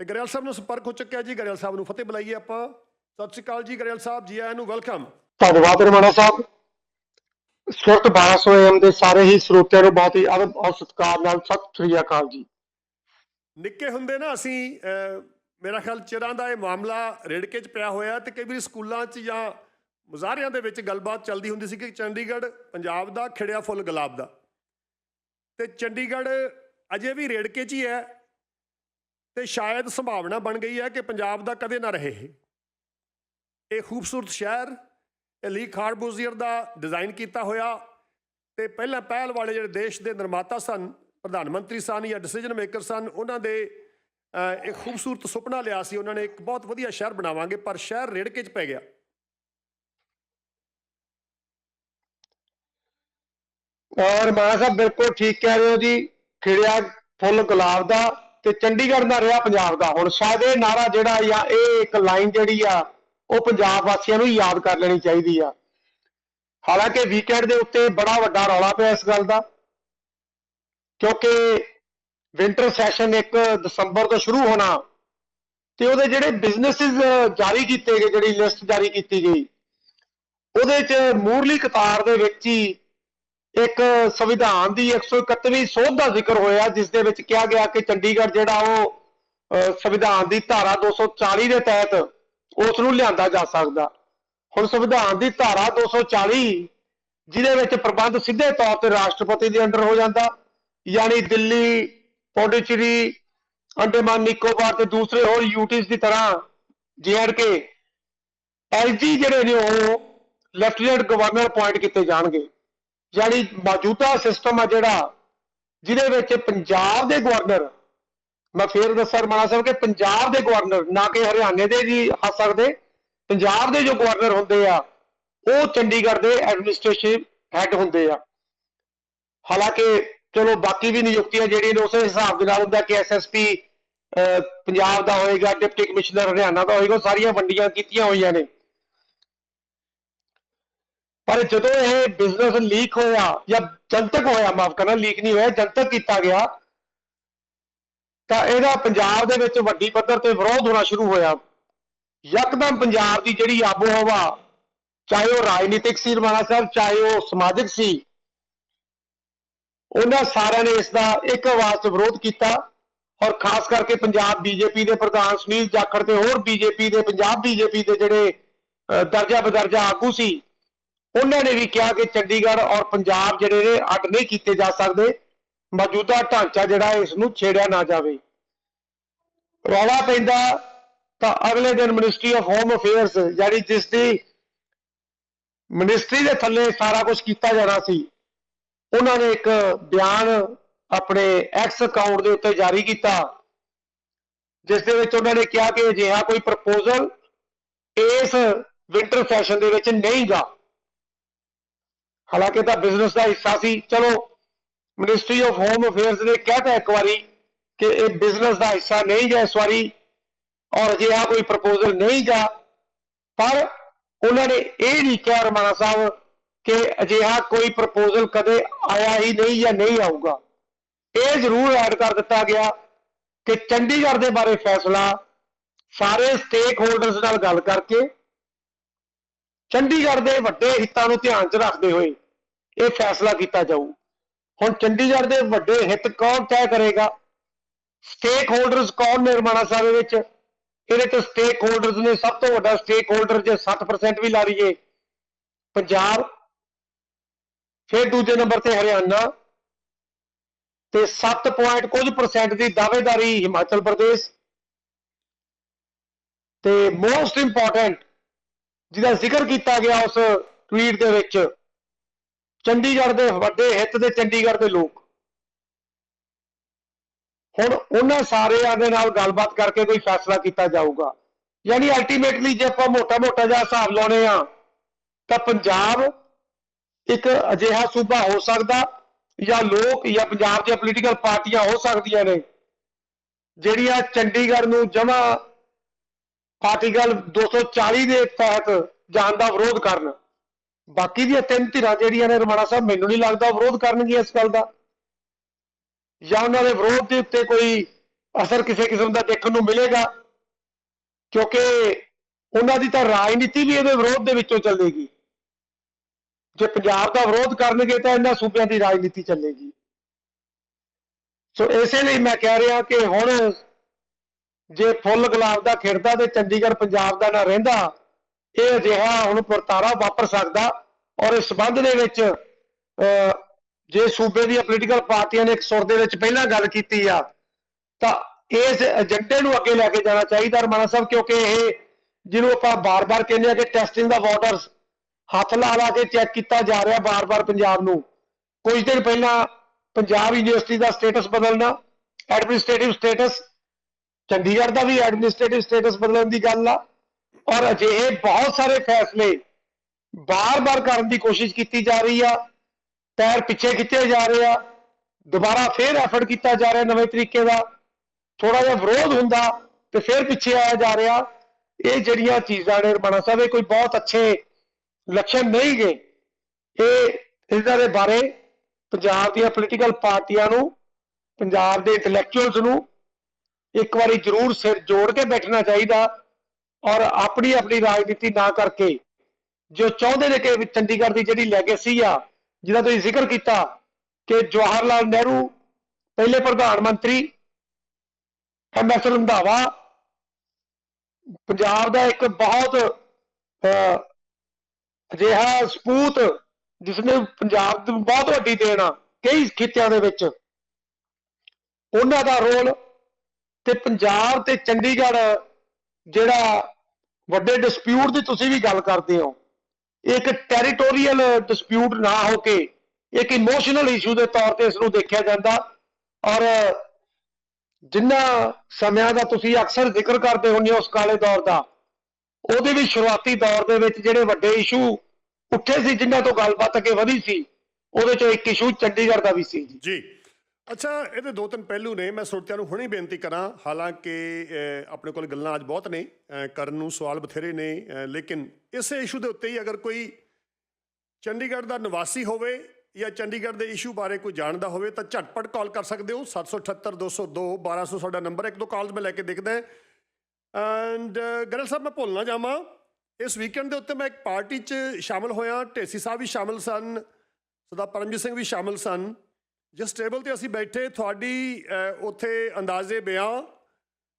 ਤੇ ਗਰੇਵਾਲ ਸਾਹਿਬ ਨੂੰ ਸੰਪਰਕ ਹੋ ਚੁੱਕਿਆ ਜੀ ਗਰੇਵਾਲ ਸਾਹਿਬ ਨੂੰ ਫਤਿਹ ਬੁਲਾਈਏ ਆਪਾਂ। ਸਤਿ ਸ਼੍ਰੀ ਅਕਾਲ ਜੀ ਗਰੇਵਾਲ ਸਾਹਿਬ ਜੀ ਆਇਆਂ ਨੂੰ ਵੈਲਕਮ। ਧੰਨਵਾਦ ਰਮਣਾ ਸਾਹਿਬ। ਸੁਰਤ 1200 AM ਦੇ ਸਾਰੇ ਹੀ ਸਰੋਤਿਆਂ ਨੂੰ ਬਹੁਤ ਹੀ ਆਦਰ ਔਰ ਸਤਿਕਾਰ ਨਾਲ ਸਤਿ ਸ੍ਰੀ ਅਕਾਲ ਜੀ। ਨਿੱਕੇ ਹੁੰਦੇ ਨਾ ਅਸੀਂ ਮੇਰਾ ਖਿਆਲ ਚਿਰਾਂ ਦਾ ਇਹ ਮਾਮਲਾ ਰੇੜਕੇ 'ਚ ਪਿਆ ਹੋਇਆ ਤੇ ਕਈ ਵਾਰੀ ਸਕੂਲਾਂ 'ਚ ਜਾਂ ਮੁਜ਼ਾਹਰਿਆਂ ਦੇ ਵਿੱਚ ਗੱਲਬਾਤ ਚੱਲਦੀ ਹੁੰਦੀ ਸੀ ਕਿ ਚੰਡੀਗੜ੍ਹ ਪੰਜਾਬ ਦਾ ਖਿੜਿਆ ਫੁੱਲ ਗੁਲਾਬ ਦਾ। ਤੇ ਚੰਡੀਗੜ੍ਹ ਅਜੇ ਵੀ ਰੇੜਕੇ 'ਚ ਹੀ ਹੈ। ਤੇ ਸ਼ਾਇਦ ਸੰਭਾਵਨਾ ਬਣ ਗਈ ਹੈ ਕਿ ਪੰਜਾਬ ਦਾ ਕਦੇ ਨਾ ਰਹੇ ਇਹ। ਖੂਬਸੂਰਤ ਸ਼ਹਿਰ, ਇਹ ਲੀ ਖਾਰਬੂਜ਼ੀਅਰ ਦਾ ਡਿਜ਼ਾਈਨ ਕੀਤਾ ਹੋਇਆ ਤੇ ਪਹਿਲਾਂ ਪਹਿਲ ਵਾਲੇ ਜਿਹੜੇ ਦੇਸ਼ ਦੇ ਨਿਰਮਾਤਾ ਸਨ, ਪ੍ਰਧਾਨ ਮੰਤਰੀ ਸਨ ਜਾਂ ਡਿਸੀਜਨ ਮੇਕਰ ਸਨ, ਉਹਨਾਂ ਦੇ ਇੱਕ ਖੂਬਸੂਰਤ ਸੁਪਨਾ ਲਿਆ ਸੀ। ਉਹਨਾਂ ਨੇ ਇੱਕ ਬਹੁਤ ਵਧੀਆ ਸ਼ਹਿਰ ਬਣਾਵਾਂਗੇ, ਪਰ ਸ਼ਹਿਰ ਰੇੜਕੇ 'ਚ ਪੈ ਗਿਆ। ਔਰ ਮਾਨਾ ਸਾਹਿਬ ਬਿਲਕੁਲ ਠੀਕ ਕਹਿ ਰਹੇ ਹੋ ਜੀ। ਖਿੜਿਆ ਫੁੱਲ ਗੁਲਾਬ ਦਾ। ਤੇ ਚੰਡੀਗੜ੍ਹ ਦਾ ਰਿਹਾ ਪੰਜਾਬ ਦਾ। ਹੁਣ ਸ਼ਾਇਦ ਇਹ ਨਾਰਾ ਜਿਹੜਾ ਜਾਂ ਇਹ ਇੱਕ ਲਾਈਨ ਜਿਹੜੀ ਆ, ਉਹ ਪੰਜਾਬ ਵਾਸੀਆਂ ਨੂੰ ਯਾਦ ਕਰ ਲੈਣੀ ਚਾਹੀਦੀ ਆ। ਹਾਲਾਂਕਿ ਵੀਕਐਂਡ ਦੇ ਉੱਤੇ ਬੜਾ ਵੱਡਾ ਰੌਲਾ ਪਿਆ ਇਸ ਗੱਲ ਦਾ, ਕਿਉਂਕਿ ਵਿੰਟਰ ਸੈਸ਼ਨ 1 ਦਸੰਬਰ ਤੋਂ ਸ਼ੁਰੂ ਹੋਣਾ ਤੇ ਉਹਦੇ ਜਿਹੜੇ ਬਿਜ਼ਨੈਸਿਸ ਜਾਰੀ ਕੀਤੇ ਗਏ, ਜਿਹੜੀ ਲਿਸਟ ਜਾਰੀ ਕੀਤੀ ਗਈ, ਉਹਦੇ ਚ ਮੂਰਲੀ ਕਤਾਰ ਦੇ ਵਿੱਚ ਹੀ ਇੱਕ ਸੰਵਿਧਾਨ ਦੀ 131ਵੀਂ ਸੋਧ ਦਾ ਜ਼ਿਕਰ ਹੋਇਆ, ਜਿਸ ਦੇ ਵਿੱਚ ਕਿਹਾ ਗਿਆ ਕਿ ਚੰਡੀਗੜ੍ਹ ਜਿਹੜਾ ਉਹ ਸੰਵਿਧਾਨ ਦੀ ਧਾਰਾ 240 ਦੇ ਤਹਿਤ ਉਸ ਨੂੰ ਲਿਆਂਦਾ ਜਾ ਸਕਦਾ। ਹੁਣ ਸੰਵਿਧਾਨ ਦੀ ਧਾਰਾ 240 ਜਿਹਦੇ ਵਿੱਚ ਪ੍ਰਬੰਧ ਸਿੱਧੇ ਤੌਰ ਤੇ ਰਾਸ਼ਟਰਪਤੀ ਦੇ ਅੰਡਰ ਹੋ ਜਾਂਦਾ, ਯਾਨੀ ਦਿੱਲੀ, ਪੌਂਡੀਚੇਰੀ, ਅੰਡੇਮਾਨ, ਨਿਕੋਬਾਰ ਤੇ ਦੂਸਰੇ ਹੋਰ ਯੂਟੀਜ਼ ਦੀ ਤਰ੍ਹਾਂ ਜੀਆਰਕੇ ਐਲਜੀ ਜਿਹੜੇ ਨੇ ਉਹ ਲੈਫਟੀਨੈਂਟ ਗਵਰਨਰ ਅਪਾਇੰਟ ਕੀਤੇ ਜਾਣਗੇ। ਯਾਨੀ ਮੌਜੂਦਾ ਸਿਸਟਮ ਆ ਜਿਹੜਾ, ਜਿਹਦੇ ਵਿੱਚ ਪੰਜਾਬ ਦੇ ਗਵਰਨਰ ਮੈਂ ਫੇਰ ਦੱਸਾਂ ਰਮਾਣਾ ਸਾਹਿਬ ਕਿ ਪੰਜਾਬ ਦੇ ਗਵਰਨਰ ਨਾ ਕਿ ਹਰਿਆਣੇ ਦੇ ਜੀ ਆ ਸਕਦੇ, ਪੰਜਾਬ ਦੇ ਜੋ ਗਵਰਨਰ ਹੁੰਦੇ ਆ, ਉਹ ਚੰਡੀਗੜ੍ਹ ਦੇ ਐਡਮਿਨਿਸਟ੍ਰੇਸ਼ਨ ਹੈੱਡ ਹੁੰਦੇ ਆ। ਹਾਲਾਂਕਿ, ਚਲੋ ਬਾਕੀ ਵੀ ਨਿਯੁਕਤੀਆਂ ਜਿਹੜੀਆਂ ਨੇ ਉਸੇ ਹਿਸਾਬ ਦੇ ਨਾਲ ਹੁੰਦਾ ਕਿ ਐਸਐਸਪੀ ਪੰਜਾਬ ਦਾ ਹੋਏਗਾ, ਡਿਪਟੀ ਕਮਿਸ਼ਨਰ ਹਰਿਆਣਾ ਦਾ ਹੋਏਗਾ, ਉਹ ਸਾਰੀਆਂ ਵੰਡੀਆਂ ਕੀਤੀਆਂ ਹੋਈਆਂ ਨੇ। ਪਰ ਜਦੋਂ ਇਹ ਬਿਜ਼ਨਸ ਲੀਕ ਹੋਇਆ ਜਾਂ ਜਨਤਕ ਹੋਇਆ, ਮਾਫ ਕਰਨਾ ਲੀਕ ਨਹੀਂ ਹੋਇਆ, ਜਨਤਕ ਕੀਤਾ ਗਿਆ, ਤਾਂ ਇਹਦਾ ਪੰਜਾਬ ਦੇ ਵਿੱਚ ਵੱਡੀ ਪੱਧਰ ਤੇ ਵਿਰੋਧ ਹੋਣਾ ਸ਼ੁਰੂ ਹੋਇਆ। ਯਕਦਮ ਪੰਜਾਬ ਦੀ ਜਿਹੜੀ ਆਬੋ ਹਵਾ ਚਾਹੇ ਉਹ ਰਾਜਨੀਤਿਕ ਸੀ ਰਮਾਣਾ ਸਾਹਿਬ, ਚਾਹੇ ਉਹ ਸਮਾਜਿਕ ਸੀ, ਉਹਨਾਂ ਸਾਰਿਆਂ ਨੇ ਇਸ ਦਾ ਇੱਕ ਆਵਾਜ਼ 'ਚ ਵਿਰੋਧ ਕੀਤਾ। ਔਰ ਖਾਸ ਕਰਕੇ ਪੰਜਾਬ ਬੀਜੇਪੀ ਦੇ ਪ੍ਰਧਾਨ ਸੁਨੀਲ ਜਾਖੜ ਤੇ ਹੋਰ ਬੀਜੇਪੀ ਦੇ, ਪੰਜਾਬ ਬੀਜੇਪੀ ਦੇ ਜਿਹੜੇ ਦਰਜਾ ਬਦਰਜਾ ਆਗੂ ਸੀ ਉਹਨਾਂ ਨੇ ਵੀ ਕਿਹਾ ਕਿ ਚੰਡੀਗੜ੍ਹ ਔਰ ਪੰਜਾਬ ਜਿਹੜੇ ਨੇ ਅੱਡ ਨਹੀਂ ਕੀਤੇ ਜਾ ਸਕਦੇ। ਮੌਜੂਦਾ ਢਾਂਚਾ ਜਿਹੜਾ ਹੈ, ਇਸ ਨੂੰ ਛੇੜਿਆ ਨਾ ਜਾਵੇ। ਰੌਲਾ ਪੈਂਦਾ ਤਾਂ ਅਗਲੇ ਦਿਨ ਮਿਨਿਸਟਰੀ ਆਫ ਹੋਮ ਅਫੇਅਰਸ ਜਿਹੜੀ ਜਿਸ ਦੀ ਮਿਨਿਸਟਰੀ ਦੇ ਥੱਲੇ ਸਾਰਾ ਕੁਝ ਕੀਤਾ ਜਾਣਾ ਸੀ ਉਹਨਾਂ ਨੇ ਇੱਕ ਬਿਆਨ ਆਪਣੇ ਐਕਸ ਅਕਾਊਂਟ ਦੇ ਉੱਤੇ ਜਾਰੀ ਕੀਤਾ ਜਿਸ ਦੇ ਵਿੱਚ ਉਹਨਾਂ ਨੇ ਕਿਹਾ ਕਿ ਅਜਿਹਾ ਕੋਈ ਪ੍ਰਪੋਜ਼ਲ ਇਸ ਵਿੰਟਰ ਸੈਸ਼ਨ ਦੇ ਵਿੱਚ ਨਹੀਂ ਗਾ। ਹਾਲਾਂਕਿ ਤਾਂ ਬਿਜ਼ਨਸ ਦਾ ਹਿੱਸਾ ਸੀ। ਚਲੋ ਮਿਨਿਸਟਰੀ ਆਫ ਹੋਮ ਅਫੇਅਰਸ ਨੇ ਕਹਿਤਾ ਇੱਕ ਵਾਰੀ ਕਿ ਇਹ ਬਿਜ਼ਨਸ ਦਾ ਹਿੱਸਾ ਨਹੀਂ ਗਾ ਇਸ ਵਾਰੀ, ਔਰ ਅਜਿਹਾ ਕੋਈ ਪ੍ਰਪੋਜ਼ਲ ਨਹੀਂ ਗਾ, ਪਰ ਉਹਨਾਂ ਨੇ ਇਹ ਨਹੀਂ ਕਿਹਾ ਰਮਾਣਾ ਸਾਹਿਬ ਕਿ ਅਜਿਹਾ ਕੋਈ ਪ੍ਰਪੋਜ਼ਲ ਕਦੇ ਆਇਆ ਹੀ ਨਹੀਂ ਜਾਂ ਨਹੀਂ ਆਊਗਾ। ਇਹ ਜ਼ਰੂਰ ਐਡ ਕਰ ਦਿੱਤਾ ਗਿਆ ਕਿ ਚੰਡੀਗੜ੍ਹ ਦੇ ਬਾਰੇ ਫੈਸਲਾ ਸਾਰੇ ਸਟੇਕ ਹੋਲਡਰਸ ਨਾਲ ਗੱਲ ਕਰਕੇ ਚੰਡੀਗੜ੍ਹ ਦੇ ਵੱਡੇ ਹਿੱਤਾਂ ਨੂੰ ਧਿਆਨ 'ਚ ਰੱਖਦੇ ਹੋਏ ਇਹ ਫੈਸਲਾ ਕੀਤਾ ਜਾਊ। ਹੁਣ ਚੰਡੀਗੜ੍ਹ ਦੇ ਵੱਡੇ ਹਿੱਤ ਕੌਣ ਤੈਅ ਕਰੇਗਾ? ਸਟੇਕ ਹੋਲਡਰਸ ਕੌਣ ਨੇ ਰਮਾਣਾ ਸਾਹਿਬ ਦੇ ਵਿੱਚ? ਇਹਦੇ ਤੇ ਸਟੇਕ ਹੋਲਡਰਸ ਨੇ ਸਭ ਤੋਂ ਵੱਡਾ ਸਟੇਕ ਹੋਲਡਰ ਜੇ 60% ਵੀ ਲਾ ਲਈਏ, ਪੰਜਾਬ, ਫਿਰ ਦੂਜੇ ਨੰਬਰ ਤੇ ਹਰਿਆਣਾ ਤੇ 7 ਪੁਆਇੰਟ ਕੁਝ ਪਰਸੈਂਟ ਦੀ ਦਾਅਵੇਦਾਰੀ ਹਿਮਾਚਲ ਪ੍ਰਦੇਸ਼ ਤੇ ਮੋਸਟ ਇੰਪੋਰਟੈਂਟ ਜਿਹਦਾ ਜ਼ਿਕਰ ਕੀਤਾ ਗਿਆ ਉਸ ਟਵੀਟ ਦੇ ਵਿੱਚ, ਚੰਡੀਗੜ੍ਹ ਦੇ ਵੱਡੇ ਹਿੱਤ ਦੇ ਚੰਡੀਗੜ੍ਹ ਦੇ ਲੋਕ। ਹੁਣ ਉਹਨਾਂ ਸਾਰਿਆਂ ਦੇ ਨਾਲ ਗੱਲਬਾਤ ਕਰਕੇ ਕੋਈ ਫੈਸਲਾ ਕੀਤਾ ਜਾਊਗਾ। ਯਾਨੀ ਅਲਟੀਮੇਟਲੀ ਜੇ ਆਪਾਂ ਮੋਟਾ-ਮੋਟਾ ਜਿਹਾ ਹਿਸਾਬ ਲਾਉਣੇ ਆ ਤਾਂ ਪੰਜਾਬ ਇੱਕ ਅਜਿਹਾ ਸੂਬਾ ਹੋ ਸਕਦਾ, ਜਾਂ ਲੋਕ, ਜਾਂ ਪੰਜਾਬ ਦੀਆਂ ਪੋਲੀਟੀਕਲ ਪਾਰਟੀਆਂ ਹੋ ਸਕਦੀਆਂ ਨੇ, ਜਿਹੜੀਆਂ ਚੰਡੀਗੜ੍ਹ ਨੂੰ ਜਮਾ ਆਰਟੀਕਲ 240 ਦੇ ਤਹਿਤ ਜਾਣ ਦਾ ਵਿਰੋਧ ਕਰਨ। ਬਾਕੀ ਦੀਆਂ ਤਿੰਨ ਧਿਰਾਂ ਜਿਹੜੀਆਂ ਨੇ ਰਮਾਣਾ ਸਾਹਿਬ, ਮੈਨੂੰ ਨਹੀਂ ਲੱਗਦਾ ਵਿਰੋਧ ਕਰਨਗੀਆਂ ਇਸ ਗੱਲ ਦਾ। ਜਾਂ ਉਹਨਾਂ ਦੇ ਵਿਰੋਧ ਦੇ ਉੱਤੇ ਕੋਈ ਅਸਰ ਕਿਸੇ ਕਿਸਮ ਦਾ ਦੇਖਣ ਨੂੰ ਮਿਲੇਗਾ, ਕਿਉਂਕਿ ਉਹਨਾਂ ਦੀ ਤਾਂ ਰਾਜਨੀਤੀ ਵੀ ਇਹਦੇ ਵਿਰੋਧ ਦੇ ਵਿੱਚੋਂ ਚੱਲੇਗੀ। ਜੇ ਪੰਜਾਬ ਦਾ ਵਿਰੋਧ ਕਰਨਗੇ ਤਾਂ ਇਹਨਾਂ ਸੂਬਿਆਂ ਦੀ ਰਾਜਨੀਤੀ ਚੱਲੇਗੀ। ਸੋ ਇਸੇ ਲਈ ਮੈਂ ਕਹਿ ਰਿਹਾ ਕਿ ਹੁਣ ਜੇ ਫੁੱਲ ਗੁਲਾਬ ਦਾ ਖਿੜਦਾ ਤੇ ਚੰਡੀਗੜ੍ਹ ਪੰਜਾਬ ਦਾ ਨਾ ਰਹਿੰਦਾ, ਇਹ ਅਜਿਹਾ ਹੁਣ ਵਰਤਾਰਾ ਵਾਪਰ ਸਕਦਾ ਔਰ ਇਸ ਸੰਬੰਧ ਦੇ ਵਿੱਚ ਜੇ ਸੂਬੇ ਦੀਆਂ ਪੋਲੀਟੀਕਲ ਪਾਰਟੀਆਂ ਨੇ ਇੱਕ ਸੁਰ ਦੇ ਵਿੱਚ ਪਹਿਲਾਂ ਗੱਲ ਕੀਤੀ ਆ, ਤਾਂ ਇਸ ਏਜੰਡੇ ਨੂੰ ਅੱਗੇ ਲੈ ਕੇ ਜਾਣਾ ਚਾਹੀਦਾ ਰਮਾਨਾ ਸਾਹਿਬ, ਕਿਉਂਕਿ ਇਹ ਜਿਹਨੂੰ ਆਪਾਂ ਬਾਰ-ਬਾਰ ਕਹਿੰਦੇ ਆ ਕਿ ਟੈਸਟਿੰਗ ਦਾ ਵਾਟਰਸ ਹੱਥ ਲਾ ਲਾ ਕੇ ਚੈੱਕ ਕੀਤਾ ਜਾ ਰਿਹਾ ਬਾਰ-ਬਾਰ ਪੰਜਾਬ ਨੂੰ। ਕੁਝ ਦਿਨ ਪਹਿਲਾਂ ਪੰਜਾਬ ਯੂਨੀਵਰਸਿਟੀ ਦਾ ਸਟੇਟਸ ਬਦਲਣਾ ਐਡਮਿਨਿਸਟ੍ਰੇਟਿਵ ਸਟੇਟਸ ਚੰਡੀਗੜ੍ਹ ਦਾ ਵੀ ਐਡਮਿਨਿਸਟ੍ਰੇਟਿਵ ਸਟੇਟਸ ਬਦਲਣ ਦੀ ਗੱਲ ਆ। ਔਰ ਅਜਿਹੇ ਬਹੁਤ ਸਾਰੇ ਫੈਸਲੇ ਬਾਰ-ਬਾਰ ਕਰਨ ਦੀ ਕੋਸ਼ਿਸ਼ ਕੀਤੀ ਜਾ ਰਹੀ ਆ। ਪੈਰ ਪਿੱਛੇ ਖਿੱਚੇ ਜਾ ਰਹੇ ਆ। ਦੁਬਾਰਾ ਫੇਰ ਐਫਰਟ ਕੀਤਾ ਜਾ ਰਿਹਾ ਨਵੇਂ ਤਰੀਕੇ ਦਾ। ਥੋੜਾ ਜਿਹਾ ਵਿਰੋਧ ਹੁੰਦਾ ਤੇ ਫੇਰ ਪਿੱਛੇ ਆਇਆ ਜਾ ਰਿਹਾ। ਇਹ ਜਿਹੜੀਆਂ ਚੀਜ਼ਾਂ ਨੇ ਰਮਾਣਾ ਸਾਹਿਬ, ਇਹ ਕੋਈ ਬਹੁਤ ਅੱਛੇ ਲੱਛਣ ਨਹੀਂ ਗਏ ਇਹ ਇਹਨਾਂ ਦੇ ਬਾਰੇ ਪੰਜਾਬ ਦੀਆਂ ਪੋਲੀਟੀਕਲ ਪਾਰਟੀਆਂ ਨੂੰ, ਪੰਜਾਬ ਦੇ ਇੰਟੈਲੈਕਚੁਅਲਸ ਨੂੰ ਇੱਕ ਵਾਰੀ ਜ਼ਰੂਰ ਸਿਰ ਜੋੜ ਕੇ ਬੈਠਣਾ ਚਾਹੀਦਾ ਔਰ ਆਪਣੀ ਆਪਣੀ ਰਾਜਨੀਤੀ ਨਾ ਕਰਕੇ ਜੋ ਚਾਹੁੰਦੇ ਨੇ ਕਿ ਚੰਡੀਗੜ੍ਹ ਦੀ ਜਿਹੜੀ ਲੈਗੇਸੀ ਆ ਜਿਹਦਾ ਤੁਸੀਂ ਜ਼ਿਕਰ ਕੀਤਾ ਕਿ ਜਵਾਹਰ ਲਾਲ ਨਹਿਰੂ ਪਹਿਲੇ ਪ੍ਰਧਾਨ ਮੰਤਰੀ ਐਮਐਸ ਰੰਧਾਵਾ ਪੰਜਾਬ ਦਾ ਇੱਕ ਬਹੁਤ ਅਹ, ਅਜਿਹਾ ਸਪੂਤ ਜਿਸਨੇ ਪੰਜਾਬ ਨੂੰ ਬਹੁਤ ਵੱਡੀ ਦੇਣ ਆ ਕਈ ਖਿੱਤਿਆਂ ਦੇ ਵਿੱਚ। ਉਹਨਾਂ ਦਾ ਰੋਲ ਤੇ ਪੰਜਾਬ ਤੇ ਚੰਡੀਗੜ੍ਹ ਜਿਹੜਾ ਵੱਡੇ ਡਿਸਪਿਊਟ ਦੀ ਤੁਸੀਂ ਵੀ ਗੱਲ ਕਰਦੇ ਹੋ, ਇੱਕ ਟੈਰੀਟੋਰੀਅਲ ਡਿਸਪਿਊਟ ਨਾ ਹੋ ਕੇ, ਇੱਕ ਇਮੋਸ਼ਨਲ ਇਸ਼ੂ ਦੇ ਤੌਰ ਤੇ ਇਸ ਨੂੰ ਦੇਖਿਆ ਜਾਂਦਾ ਔਰ ਜਿੰਨਾ ਸਮਿਆਂ ਦਾ ਤੁਸੀਂ ਅਕਸਰ ਜ਼ਿਕਰ ਕਰਦੇ ਹੁੰਦੇ ਹੋ ਉਸ ਕਾਲੇ ਦੌਰ ਦਾ, ਉਹਦੇ ਵੀ ਸ਼ੁਰੂਆਤੀ ਦੌਰ ਦੇ ਵਿੱਚ ਜਿਹੜੇ ਵੱਡੇ ਇਸ਼ੂ ਉੱਠੇ ਸੀ ਜਿਨ੍ਹਾਂ ਤੋਂ ਗੱਲਬਾਤ ਅੱਗੇ ਵਧੀ ਸੀ, ਉਹਦੇ ਚੋਂ ਇੱਕ ਇਸ਼ੂ ਚੰਡੀਗੜ੍ਹ ਦਾ ਵੀ ਸੀ ਜੀ। ਅੱਛਾ, ਇਹਦੇ ਦੋ ਤਿੰਨ ਪਹਿਲੂ ਨੇ, ਮੈਂ ਸਰੋਤਿਆਂ ਨੂੰ ਹੁਣੇ ਬੇਨਤੀ ਕਰਾਂ। ਹਾਲਾਂਕਿ ਆਪਣੇ ਕੋਲ ਗੱਲਾਂ ਅੱਜ ਬਹੁਤ ਨੇ ਕਰਨ ਨੂੰ ਸਵਾਲ ਬਥੇਰੇ ਨੇ ਲੇਕਿਨ ਇਸੇ ਇਸ਼ੂ ਦੇ ਉੱਤੇ ਹੀ ਅਗਰ ਕੋਈ ਚੰਡੀਗੜ੍ਹ ਦਾ ਨਿਵਾਸੀ ਹੋਵੇ ਜਾਂ ਚੰਡੀਗੜ੍ਹ ਦੇ ਇਸ਼ੂ ਬਾਰੇ ਕੋਈ ਜਾਣਦਾ ਹੋਵੇ, ਤਾਂ ਝਟਪਟ ਕਾਲ ਕਰ ਸਕਦੇ ਹੋ। 778 202 1200 ਸਾਡਾ ਨੰਬਰ ਇੱਕ ਦੋ ਕਾਲਸ ਮੈਂ ਲੈ ਕੇ ਦੇਖਦਾ ਐਂਡ ਗਰਲ ਸਾਹਿਬ, ਮੈਂ ਭੁੱਲ ਨਾ ਜਾਵਾਂ ਇਸ ਵੀਕਐਂਡ ਦੇ ਉੱਤੇ ਮੈਂ ਇੱਕ ਪਾਰਟੀ 'ਚ ਸ਼ਾਮਲ ਹੋਇਆ। ਢੇਸੀ ਸਾਹਿਬ ਵੀ ਸ਼ਾਮਲ ਸਨ। ਸਰਦਾਰ ਪਰਮਜੀਤ ਸਿੰਘ ਵੀ ਸ਼ਾਮਲ ਸਨ। ਜਿਸ ਟੇਬਲ ਤੇ ਅਸੀਂ ਬੈਠੇ, ਤੁਹਾਡੀ ਉੱਥੇ ਅੰਦਾਜ਼ੇ ਬਿਆਨ,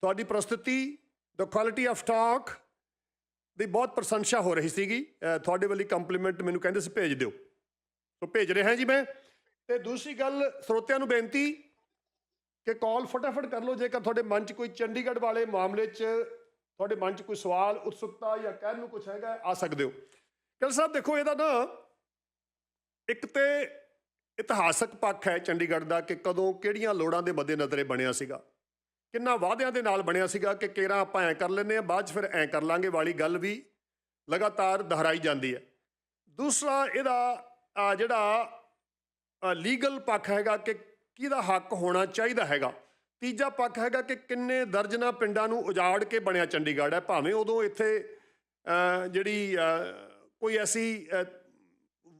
ਤੁਹਾਡੀ ਪ੍ਰਸਤੁਤੀ ਦ ਕੁਆਲਿਟੀ ਆਫ ਟਾਕ ਦੀ ਬਹੁਤ ਪ੍ਰਸ਼ੰਸਾ ਹੋ ਰਹੀ ਸੀਗੀ। ਤੁਹਾਡੇ ਵੱਲੀ ਕੰਪਲੀਮੈਂਟ ਮੈਨੂੰ ਕਹਿੰਦੇ ਸੀ, ਭੇਜ ਦਿਓ। ਸੋ ਭੇਜ ਰਿਹਾ ਜੀ ਮੈਂ। ਤੇ ਦੂਸਰੀ ਗੱਲ, ਸਰੋਤਿਆਂ ਨੂੰ ਬੇਨਤੀ ਕਿ ਕਾਲ ਫਟਾਫਟ ਕਰ ਲਓ, ਜੇਕਰ ਤੁਹਾਡੇ ਮਨ 'ਚ ਕੋਈ ਚੰਡੀਗੜ੍ਹ ਵਾਲੇ ਮਾਮਲੇ 'ਚ ਤੁਹਾਡੇ ਮਨ 'ਚ ਕੋਈ ਸਵਾਲ, ਉਤਸੁਕਤਾ ਜਾਂ ਕਹਿਣ ਨੂੰ ਕੁਝ ਹੈਗਾ, ਆ ਸਕਦੇ ਹੋ। ਕੱਲ ਸਾਹਿਬ, ਦੇਖੋ, ਇਹਦਾ ਨਾ ਇੱਕ ਤੇ ਇਤਿਹਾਸਕ ਪੱਖ ਹੈ ਚੰਡੀਗੜ੍ਹ ਦਾ ਕਿ ਕਦੋਂ ਕਿਹੜੀਆਂ ਲੋੜਾਂ ਦੇ ਮੱਦੇਨਜ਼ਰ ਇਹ ਬਣਿਆ ਸੀਗਾ। ਕਿੰਨਾ ਵਾਅਦਿਆਂ ਦੇ ਨਾਲ ਬਣਿਆ ਸੀਗਾ ਕਿ ਕੇਰਾ ਆਪਾਂ ਐ ਕਰ ਲੈਨੇ ਆ ਬਾਅਦ 'ਚ ਫਿਰ ਐ ਕਰ ਲਾਂਗੇ ਵਾਲੀ ਗੱਲ ਵੀ ਲਗਾਤਾਰ ਦੁਹਰਾਈ ਜਾਂਦੀ ਹੈ। ਦੂਸਰਾ ਇਹਦਾ ਜਿਹੜਾ ਲੀਗਲ ਪੱਖ ਹੈਗਾ ਕਿ ਕਿਹਦਾ ਹੱਕ ਹੋਣਾ ਚਾਹੀਦਾ ਹੈਗਾ। ਤੀਜਾ ਪੱਖ ਹੈਗਾ ਕਿ ਕਿੰਨੇ ਦਰਜਨਾ ਪਿੰਡਾਂ ਨੂੰ ਉਜਾੜ ਕੇ ਬਣਿਆ ਚੰਡੀਗੜ੍ਹ ਹੈ। ਭਾਵੇਂ ਉਦੋਂ ਇੱਥੇ ਜਿਹੜੀ ਕੋਈ ਐਸੀ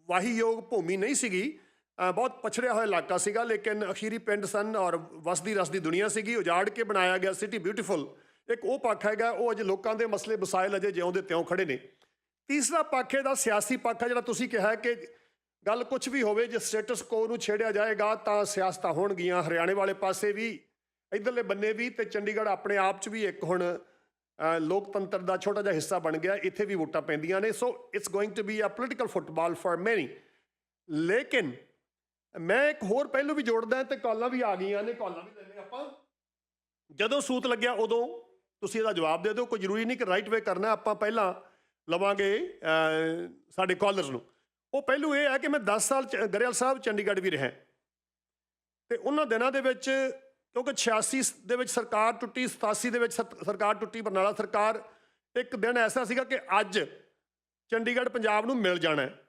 ਵਾਹੀਯੋਗ ਭੂਮੀ ਨਹੀਂ ਸੀਗੀ ਬਹੁਤ ਪਛੜਿਆ ਹੋਇਆ ਇਲਾਕਾ ਸੀਗਾ, ਲੇਕਿਨ ਅਖੀਰੀ ਪਿੰਡ ਸਨ ਔਰ ਵਸਦੀ ਰਸਦੀ ਦੁਨੀਆ ਸੀਗੀ, ਉਜਾੜ ਕੇ ਬਣਾਇਆ ਗਿਆ ਸਿਟੀ ਬਿਊਟੀਫੁਲ ਇੱਕ ਉਹ ਪੱਖ ਹੈਗਾ, ਉਹ ਅਜੇ ਲੋਕਾਂ ਦੇ ਮਸਲੇ ਮਸਾਇਲ ਅਜੇ ਜਿਉਂ ਦੇ ਤਿਉਂ ਖੜੇ ਨੇ। ਤੀਸਰਾ ਪੱਖ ਇਹਦਾ ਸਿਆਸੀ ਪੱਖ ਹੈ, ਜਿਹੜਾ ਤੁਸੀਂ ਕਿਹਾ ਕਿ ਗੱਲ ਕੁਝ ਵੀ ਹੋਵੇ, ਜੇ ਸਟੇਟਸ ਕੋ ਨੂੰ ਛੇੜਿਆ ਜਾਏਗਾ, ਤਾਂ ਸਿਆਸਤਾਂ ਹੋਣਗੀਆਂ। ਹਰਿਆਣੇ ਵਾਲੇ ਪਾਸੇ ਵੀ, ਇਧਰਲੇ ਬੰਨੇ ਵੀ ਤੇ ਚੰਡੀਗੜ੍ਹ ਆਪਣੇ ਆਪ 'ਚ ਵੀ ਇੱਕ ਹੁਣ ਲੋਕਤੰਤਰ ਦਾ ਛੋਟਾ ਜਿਹਾ ਹਿੱਸਾ ਬਣ ਗਿਆ, ਇੱਥੇ ਵੀ ਵੋਟਾਂ ਪੈਂਦੀਆਂ ਨੇ। So it's going to be a political football for many ਲੇਕਿਨ ਮੈਂ ਇੱਕ ਹੋਰ ਪਹਿਲੂ ਵੀ ਜੋੜਦਾ ਤੇ ਕਾਲਾਂ ਵੀ ਆ ਗਈਆਂ ਨੇ, ਕਾਲਾਂ ਵੀ ਲੈਣੇ ਆਪਾਂ। ਜਦੋਂ ਸੂਤ ਲੱਗਿਆ ਉਦੋਂ ਤੁਸੀਂ ਇਹਦਾ ਜਵਾਬ ਦੇ ਦਿਓ, ਕੋਈ ਜ਼ਰੂਰੀ ਨਹੀਂ ਕਿ ਰਾਈਟ ਵੇ ਕਰਨਾ, ਆਪਾਂ ਪਹਿਲਾਂ ਲਵਾਂਗੇ ਸਾਡੇ ਕਾਲਰਸ ਨੂੰ। ਉਹ ਪਹਿਲੂ ਇਹ ਹੈ ਕਿ ਮੈਂ 10 ਸਾਲ ਚ- ਗਰੇਵਾਲ ਸਾਹਿਬ ਚੰਡੀਗੜ੍ਹ ਵੀ ਰਿਹਾ। ਤੇ ਉਹਨਾਂ ਦਿਨਾਂ ਦੇ ਵਿੱਚ, ਕਿਉਂਕਿ 86 ਦੇ ਵਿੱਚ ਸਰਕਾਰ ਟੁੱਟੀ 87 ਦੇ ਵਿੱਚ ਸਤ- ਸਰਕਾਰ ਟੁੱਟੀ, ਬਰਨਾਲਾ ਸਰਕਾਰ, ਇੱਕ ਦਿਨ ਐਸਾ ਸੀਗਾ ਕਿ ਅੱਜ ਚੰਡੀਗੜ੍ਹ ਪੰਜਾਬ ਨੂੰ ਮਿਲ ਜਾਣਾ ਹੈ।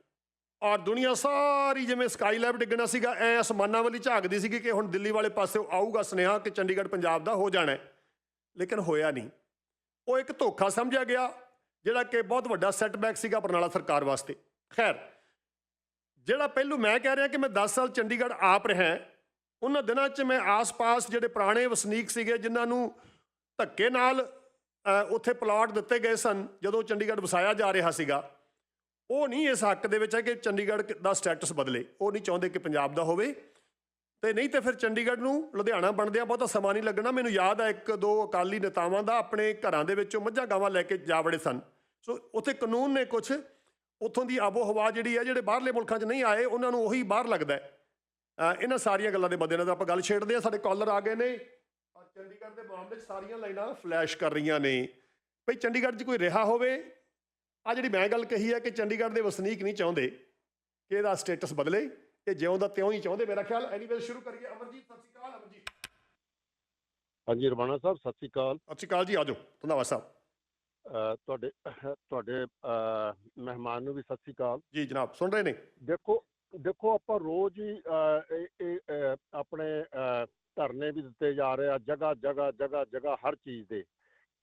ਔਰ ਦੁਨੀਆ ਸਾਰੀ ਜਿਵੇਂ ਸਕਾਈ ਲੈਬ ਡਿੱਗਣਾ ਸੀਗਾ, ਐ ਅਸਮਾਨਾਂ ਵਾਲੀ ਝਾਕਦੀ ਸੀਗੀ ਕਿ ਹੁਣ ਦਿੱਲੀ ਵਾਲੇ ਪਾਸੇ ਆਊਗਾ ਸੁਨੇਹਾ ਕਿ ਚੰਡੀਗੜ੍ਹ ਪੰਜਾਬ ਦਾ ਹੋ ਜਾਣਾ ਲੇਕਿਨ ਹੋਇਆ ਨਹੀਂ। ਉਹ ਇੱਕ ਧੋਖਾ ਸਮਝਿਆ ਗਿਆ, ਜਿਹੜਾ ਕਿ ਬਹੁਤ ਵੱਡਾ ਸੈਟਬੈਕ ਸੀਗਾ ਬਰਨਾਲਾ ਸਰਕਾਰ ਵਾਸਤੇ। ਖੈਰ, ਜਿਹੜਾ ਪਹਿਲੂ ਮੈਂ ਕਹਿ ਰਿਹਾ ਕਿ ਮੈਂ 10 ਸਾਲ ਚੰਡੀਗੜ੍ਹ ਆਪ ਰਿਹਾ, ਉਹਨਾਂ ਦਿਨਾਂ 'ਚ ਮੈਂ ਆਸ-ਪਾਸ ਜਿਹੜੇ ਪੁਰਾਣੇ ਵਸਨੀਕ ਸੀਗੇ, ਜਿਨ੍ਹਾਂ ਨੂੰ ਧੱਕੇ ਨਾਲ ਉੱਥੇ ਪਲਾਟ ਦਿੱਤੇ ਗਏ ਸਨ, ਜਦੋਂ ਚੰਡੀਗੜ੍ਹ ਵਸਾਇਆ ਜਾ ਰਿਹਾ ਸੀਗਾ ਉਹ ਨਹੀਂ ਇਸ ਹੱਕ ਦੇ ਵਿੱਚ ਹੈ ਕਿ ਚੰਡੀਗੜ੍ਹ ਦਾ ਸਟੇਟਸ ਬਦਲੇ। ਉਹ ਨਹੀਂ ਚਾਹੁੰਦੇ ਕਿ ਪੰਜਾਬ ਦਾ ਹੋਵੇ। ਤੇ ਨਹੀਂ ਤੇ ਫਿਰ ਚੰਡੀਗੜ੍ਹ ਨੂੰ ਲੁਧਿਆਣਾ ਬਣਦਿਆਂ ਬਹੁਤਾ ਸਮਾਂ ਨਹੀਂ ਲੱਗਣਾ। ਮੈਨੂੰ ਯਾਦ ਹੈ ਇੱਕ ਦੋ ਅਕਾਲੀ ਨੇਤਾਵਾਂ ਦਾ ਆਪਣੇ ਘਰਾਂ ਦੇ ਵਿੱਚੋਂ ਮੱਝਾਂ ਗਾਵਾਂ ਲੈ ਕੇ ਜਾ ਵੜੇ ਸਨ। ਸੋ ਉੱਥੇ ਕਾਨੂੰਨ ਨੇ ਕੁਝ ਉੱਥੋਂ ਦੀ ਆਬੋ ਹਵਾ ਜਿਹੜੀ ਹੈ, ਜਿਹੜੇ ਬਾਹਰਲੇ ਮੁਲਕਾਂ 'ਚ ਨਹੀਂ ਆਏ, ਉਹਨਾਂ ਨੂੰ ਉਹੀ ਬਾਹਰ ਲੱਗਦਾ ਇਹਨਾਂ ਸਾਰੀਆਂ ਗੱਲਾਂ ਦੇ ਮੱਦੇਨਜ਼ਰ ਆਪਾਂ ਗੱਲ ਛੇੜਦੇ ਹਾਂ। ਸਾਡੇ ਕਾਲਰ ਆ ਗਏ ਨੇ। ਔਰ ਚੰਡੀਗੜ੍ਹ ਦੇ ਮਾਮਲੇ 'ਚ ਸਾਰੀਆਂ ਲਾਈਨਾਂ ਫਲੈਸ਼ ਕਰ ਰਹੀਆਂ ਨੇ। ਭਈ ਚੰਡੀਗੜ੍ਹ 'ਚ ਕੋਈ ਰਿਹਾ ਹੋਵੇ ਆ ਜਿਹੜੀ ਮੈਂ ਗੱਲ ਕਹੀ ਹੈ ਕਿ ਚੰਡੀਗੜ੍ਹ ਦੇ ਵਸਨੀਕ ਨਹੀਂ ਚਾਹੁੰਦੇ ਕਿ ਇਹਦਾ ਸਟੇਟਸ ਬਦਲੇ ਇਹ ਜਿਉਂ ਦਾ ਤਿਉਂ ਹੀ ਚਾਹੁੰਦੇ ਮੇਰਾ ਖਿਆਲ ਐਨੀਵੇਜ਼ ਸ਼ੁਰੂ ਕਰੀਏ। ਅਮਰਜੀਤ ਸਤਿ ਸ਼੍ਰੀ ਅਕਾਲ ਅਮਰਜੀਤ। ਹਾਂਜੀ ਰਵਾਨਾ ਸਾਹਿਬ ਸਤਿ ਸ੍ਰੀ ਅਕਾਲ। ਸਤਿ ਸ਼੍ਰੀ ਅਕਾਲ ਜੀ ਆਜੋ ਧੰਨਵਾਦ ਸਾਹਿਬ। ਤੁਹਾਡੇ ਤੁਹਾਡੇ ਮਹਿਮਾਨ ਨੂੰ ਵੀ ਸਤਿ ਸ੍ਰੀ ਅਕਾਲ। ਜੀ ਜਨਾਬ ਸੁਣ ਰਹੇ ਨੇ? ਦੇਖੋ ਦੇਖੋ ਆਪਾਂ ਰੋਜ਼ ਹੀ ਆਪਣੇ ਧਰਨੇ ਵੀ ਦਿੱਤੇ ਜਾ ਰਹੇ ਆ ਜਗ੍ਹਾ ਜਗ੍ਹਾ ਜਗ੍ਹਾ ਜਗ੍ਹਾ ਹਰ ਚੀਜ਼ ਦੇ।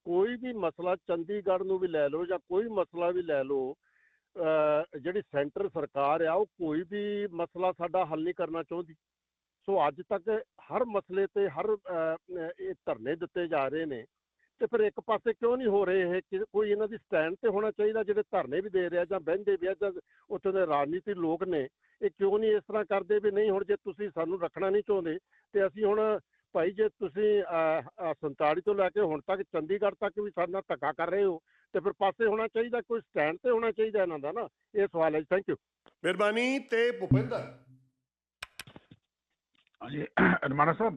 ਕੋਈ ਵੀ ਮਸਲਾ ਚੰਡੀਗੜ੍ਹ ਨੂੰ ਵੀ ਲੈ ਲਓ ਜਾਂ ਕੋਈ ਮਸਲਾ ਵੀ ਲੈ ਲਓ ਜਿਹੜੀ ਸੈਂਟਰ ਸਰਕਾਰ ਆ, ਉਹ ਕੋਈ ਵੀ ਮਸਲਾ ਸਾਡਾ ਹੱਲ ਨਹੀਂ ਕਰਨਾ ਚਾਹੁੰਦੀ। ਸੋ ਅੱਜ ਤੱਕ ਹਰ ਮਸਲੇ ਤੇ ਹਰ ਇਹ ਧਰਨੇ ਦਿੱਤੇ ਜਾ ਰਹੇ ਨੇ। ਤੇ ਫਿਰ ਇੱਕ ਪਾਸੇ ਕਿਉਂ ਨਹੀਂ ਹੋ ਰਹੇ ਇਹ ਕਿ ਕੋਈ ਇਹਨਾਂ ਦੀ ਸਟੈਂਡ ਤੇ ਹੋਣਾ ਚਾਹੀਦਾ, ਜਿਹੜੇ ਧਰਨੇ ਵੀ ਦੇ ਰਿਹਾ ਜਾਂ ਬਹਿੰਦੇ ਵੀ ਆ ਜਾਂ ਉੱਥੇ ਦੇ ਰਾਜਨੀਤੀ ਲੋਕ ਨੇ, ਇਹ ਕਿਉਂ ਨਹੀਂ ਇਸ ਤਰ੍ਹਾਂ ਕਰਦੇ ਵੀ ਨਹੀਂ ਹੁਣ ਜੇ ਤੁਸੀਂ ਸਾਨੂੰ ਰੱਖਣਾ ਨਹੀਂ ਚਾਹੁੰਦੇ, ਤੇ ਅਸੀਂ ਹੁਣ ਭਾਈ ਜੇ ਤੁਸੀਂ ਅਹ, ਅਹ, 47 ਤੋਂ ਲੈ ਕੇ ਹੁਣ ਤੱਕ ਚੰਡੀਗੜ੍ਹ ਤੱਕ ਵੀ ਸਾਡੇ ਨਾਲ ਧੱਕਾ ਕਰ ਰਹੇ ਹੋ ਤੇ ਫਿਰ ਪਾਸੇ ਹੋਣਾ ਚਾਹੀਦਾ ਕੋਈ ਸਟੈਂਡ ਤੇ ਹੋਣਾ ਚਾਹੀਦਾ ਇਹਨਾਂ ਦਾ ਨਾ? ਇਹ ਸਵਾਲ ਹੈ ਥੈਂਕ ਯੂ ਮਿਹਰਬਾਨੀ ਤੇ ਭੁਪਿੰਦਰ। ਹਾਂਜੀ ਰਮਾਣਾ ਸਾਹਿਬ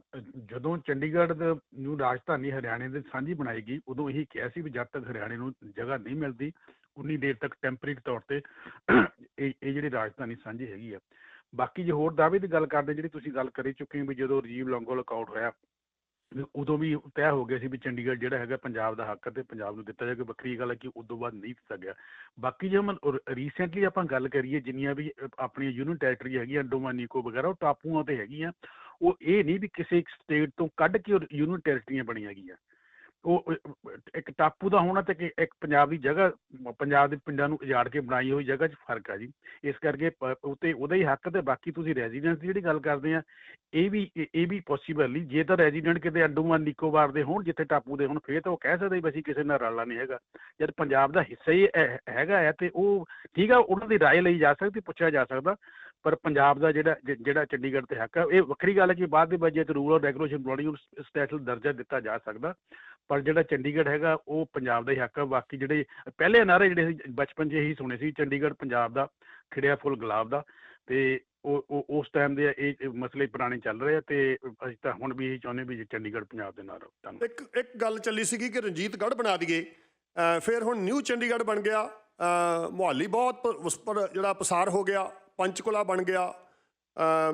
ਜਦੋਂ ਚੰਡੀਗੜ੍ਹ ਦੇ ਨੂੰ ਰਾਜਧਾਨੀ ਹਰਿਆਣੇ ਦੇ ਸਾਂਝੀ ਬਣਾਈ ਗਈ ਉਦੋਂ ਇਹੀ ਕਿਹਾ ਸੀ ਵੀ ਜਦ ਤੱਕ ਹਰਿਆਣੇ ਨੂੰ ਜਗ੍ਹਾ ਨਹੀਂ ਮਿਲਦੀ ਉਨੀ ਦੇਰ ਤੱਕ ਟੈਂਪਰੇਰੀ ਤੌਰ ਤੇ ਇਹ ਇਹ ਜਿਹੜੀ ਰਾਜਧਾਨੀ ਸਾਂਝੀ ਹੈਗੀ ਆ। ਬਾਕੀ ਜੇ ਹੋਰ ਦਾਅਵੇ ਦੀ ਗੱਲ ਕਰਦੇ, ਜਿਹੜੀ ਤੁਸੀਂ ਗੱਲ ਕਰੀ ਚੁੱਕੇ ਹੋ ਵੀ ਜਦੋਂ ਰਜੀਵ ਲੌਂਗੋਲ ਅਕਾਊਟ ਹੋਇਆ ਉਦੋਂ ਵੀ ਤੈਅ ਹੋ ਗਿਆ ਸੀ ਵੀ ਚੰਡੀਗੜ੍ਹ ਜਿਹੜਾ ਹੈਗਾ ਪੰਜਾਬ ਦਾ ਹੱਕ ਹੈ ਤੇ ਪੰਜਾਬ ਨੂੰ ਦਿੱਤਾ ਜਾਏਗਾ ਵੱਖਰੀ ਗੱਲ ਹੈ ਕਿ ਉਦੋਂ ਬਾਅਦ ਨਹੀਂ ਦਿੱਤਾ ਗਿਆ। ਬਾਕੀ ਜੇ ਹੁਣ ਰੀਸੈਂਟਲੀ ਆਪਾਂ ਗੱਲ ਕਰੀਏ ਜਿੰਨੀਆਂ ਵੀ ਆਪਣੀਆਂ ਯੂਨੀਅਨ ਟੈਰੀਟਰੀ ਹੈਗੀਆਂ, ਅੰਡੋਮਾਨ, ਨਿਕੋ ਵਗੈਰਾ, ਉਹ ਟਾਪੂਆਂ ਤੇ ਹੈਗੀਆਂ, ਉਹ ਇਹ ਨਹੀਂ ਵੀ ਕਿਸੇ ਇੱਕ ਸਟੇਟ ਤੋਂ ਕੱਢ ਕੇ ਯੂਨੀਅਨ ਟੈਰੀਟਰੀਆਂ ਬਣੀਆਂ ਗਈਆਂ। ਉਹ ਇੱਕ ਟਾਪੂ ਦਾ ਹੋਣਾ ਤੇ ਇੱਕ ਪੰਜਾਬ ਦੀ ਜਗ੍ਹਾ, ਪੰਜਾਬ ਦੇ ਪਿੰਡਾਂ ਨੂੰ ਉਜਾੜ ਕੇ ਬਣਾਈ ਹੋਈ ਜਗ੍ਹਾ 'ਚ ਫ਼ਰਕ ਆ ਜੀ। ਇਸ ਕਰਕੇ ਉਤੇ ਉਹਦਾ ਹੀ ਹੱਕ ਤੇ ਬਾਕੀ ਤੁਸੀਂ ਰੈਜ਼ੀਡੈਂਸ ਦੀ ਜਿਹੜੀ ਗੱਲ ਕਰਦੇ ਆ, ਇਹ ਵੀ ਇਹ ਵੀ ਪੋਸੀਬਲ ਨਹੀਂ। ਜੇ ਤਾਂ ਰੈਜ਼ੀਡੈਂਟ ਕਿਤੇ ਅੰਡੋਮਾਨ ਨਿਕੋਬਾਰ ਦੇ ਹੋਣ, ਜਿੱਥੇ ਟਾਪੂ ਦੇ ਹੋਣ, ਫੇਰ ਤਾਂ ਉਹ ਕਹਿ ਸਕਦੇ ਵੀ ਅਸੀਂ ਕਿਸੇ ਨਾਲ ਰਲਣਾ ਨਹੀਂ ਹੈਗਾ। ਜਦ ਪੰਜਾਬ ਦਾ ਹਿੱਸਾ ਹੀ ਹੈਗਾ ਹੈ ਤੇ ਉਹ ਠੀਕ ਆ, ਉਹਨਾਂ ਦੀ ਰਾਏ ਲਈ ਜਾ ਸਕਦੀ, ਪੁੱਛਿਆ ਜਾ ਸਕਦਾ। ਪਰ ਪੰਜਾਬ ਦਾ ਜਿਹੜਾ ਜਿਹੜਾ ਚੰਡੀਗੜ੍ਹ ਤੇ ਹੱਕ ਹੈ ਇਹ ਵੱਖਰੀ ਗੱਲ ਹੈ ਕਿ ਬਾਅਦ ਦੇ ਬਜਟ ਰੂਲ ਔਰ ਰੈਗੂਲੇਸ਼ਨ ਬਣਾਉਣੀ ਨੂੰ ਸਪੈਸ਼ਲ ਦਰਜਾ ਦਿੱਤਾ ਜਾ ਸਕਦਾ। ਪਰ ਜਿਹੜਾ ਚੰਡੀਗੜ੍ਹ ਹੈਗਾ ਉਹ ਪੰਜਾਬ ਦਾ ਹੀ ਹੱਕ ਹੈ ਬਾਕੀ ਜਿਹੜੇ ਪਹਿਲੇ ਨਾਰੇ ਜਿਹੜੇ ਅਸੀਂ ਬਚਪਨ 'ਚ ਇਹੀ ਸੁਣੇ ਸੀ ਚੰਡੀਗੜ੍ਹ ਪੰਜਾਬ ਦਾ ਖਿੜਿਆ ਫੁੱਲ ਗੁਲਾਬ ਦਾ। ਤੇ ਉਹ ਉਸ ਟਾਈਮ ਦੇ ਇਹ ਮਸਲੇ ਪੁਰਾਣੇ ਚੱਲ ਰਹੇ ਆ ਤੇ ਅਸੀਂ ਤਾਂ ਹੁਣ ਵੀ ਇਹੀ ਚਾਹੁੰਦੇ ਵੀ ਚੰਡੀਗੜ੍ਹ ਪੰਜਾਬ ਦੇ ਨਾਲ ਰਹੋ ਇੱਕ ਇੱਕ ਗੱਲ ਚੱਲੀ ਸੀਗੀ ਕਿ ਰਣਜੀਤਗੜ੍ਹ ਬਣਾ ਦਈਏ। ਫਿਰ ਹੁਣ ਨਿਊ ਚੰਡੀਗੜ੍ਹ ਬਣ ਗਿਆ। ਅ, ਮੁਹਾਲੀ ਬਹੁਤ ਜਿਹੜਾ ਪਸਾਰ ਹੋ ਗਿਆ। ਪੰਚਕੁਲਾ ਬਣ ਗਿਆ।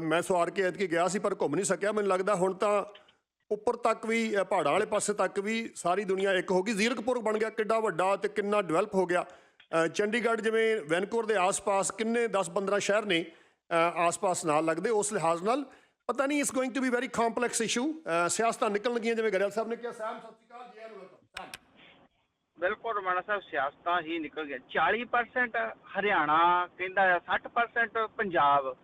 ਮੈਂ ਸਵਾਰ ਕੇ ਐਤਕੀ ਗਿਆ ਸੀ ਪਰ ਘੁੰਮ ਨਹੀਂ ਸਕਿਆ। ਮੈਨੂੰ ਲੱਗਦਾ ਹੁਣ ਤਾਂ ਉੱਪਰ ਤੱਕ ਵੀ ਪਹਾੜਾਂ ਵਾਲੇ ਪਾਸੇ ਤੱਕ ਵੀ ਸਾਰੀ ਦੁਨੀਆ ਇੱਕ ਹੋ ਗਈ। ਜ਼ੀਰਕਪੁਰ ਬਣ ਗਿਆ, ਕਿੱਡਾ ਵੱਡਾ ਤੇ ਕਿੰਨਾ ਡਿਵੈਲਪ ਹੋ ਗਿਆ। ਚੰਡੀਗੜ੍ਹ ਜਿਵੇਂ ਵੈਨਕੂਵਰ ਦੇ ਆਸ-ਪਾਸ ਕਿੰਨੇ 10-15 ਸ਼ਹਿਰ ਨੇ ਆਸ-ਪਾਸ ਨਾਲ ਲੱਗਦੇ, ਉਸ ਲਿਹਾਜ਼ ਨਾਲ। ਪਤਾ ਨਹੀਂ is going to be very complex issue ਸਿਆਸਤਾਂ ਨਿਕਲਣਗੀਆਂ, ਜਿਵੇਂ ਗਰੇਵਾਲ ਸਾਹਿਬ ਨੇ ਕਿਹਾ। ਸਾਹਿਬ ਸਤਿ ਸ਼੍ਰੀ ਅਕਾਲ। ਜੀ ਆਇਆਂ ਨੂੰ welcome। ਬਿਲਕੁਲ ਰਮਾਣਾ ਸਾਹਿਬ, ਸਿਆਸਤਾਂ ਹੀ ਨਿਕਲ ਗਿਆ 40% ਹਰਿਆਣਾ, ਕਹਿੰਦਾ ਆ 60% ਪੰਜਾਬ।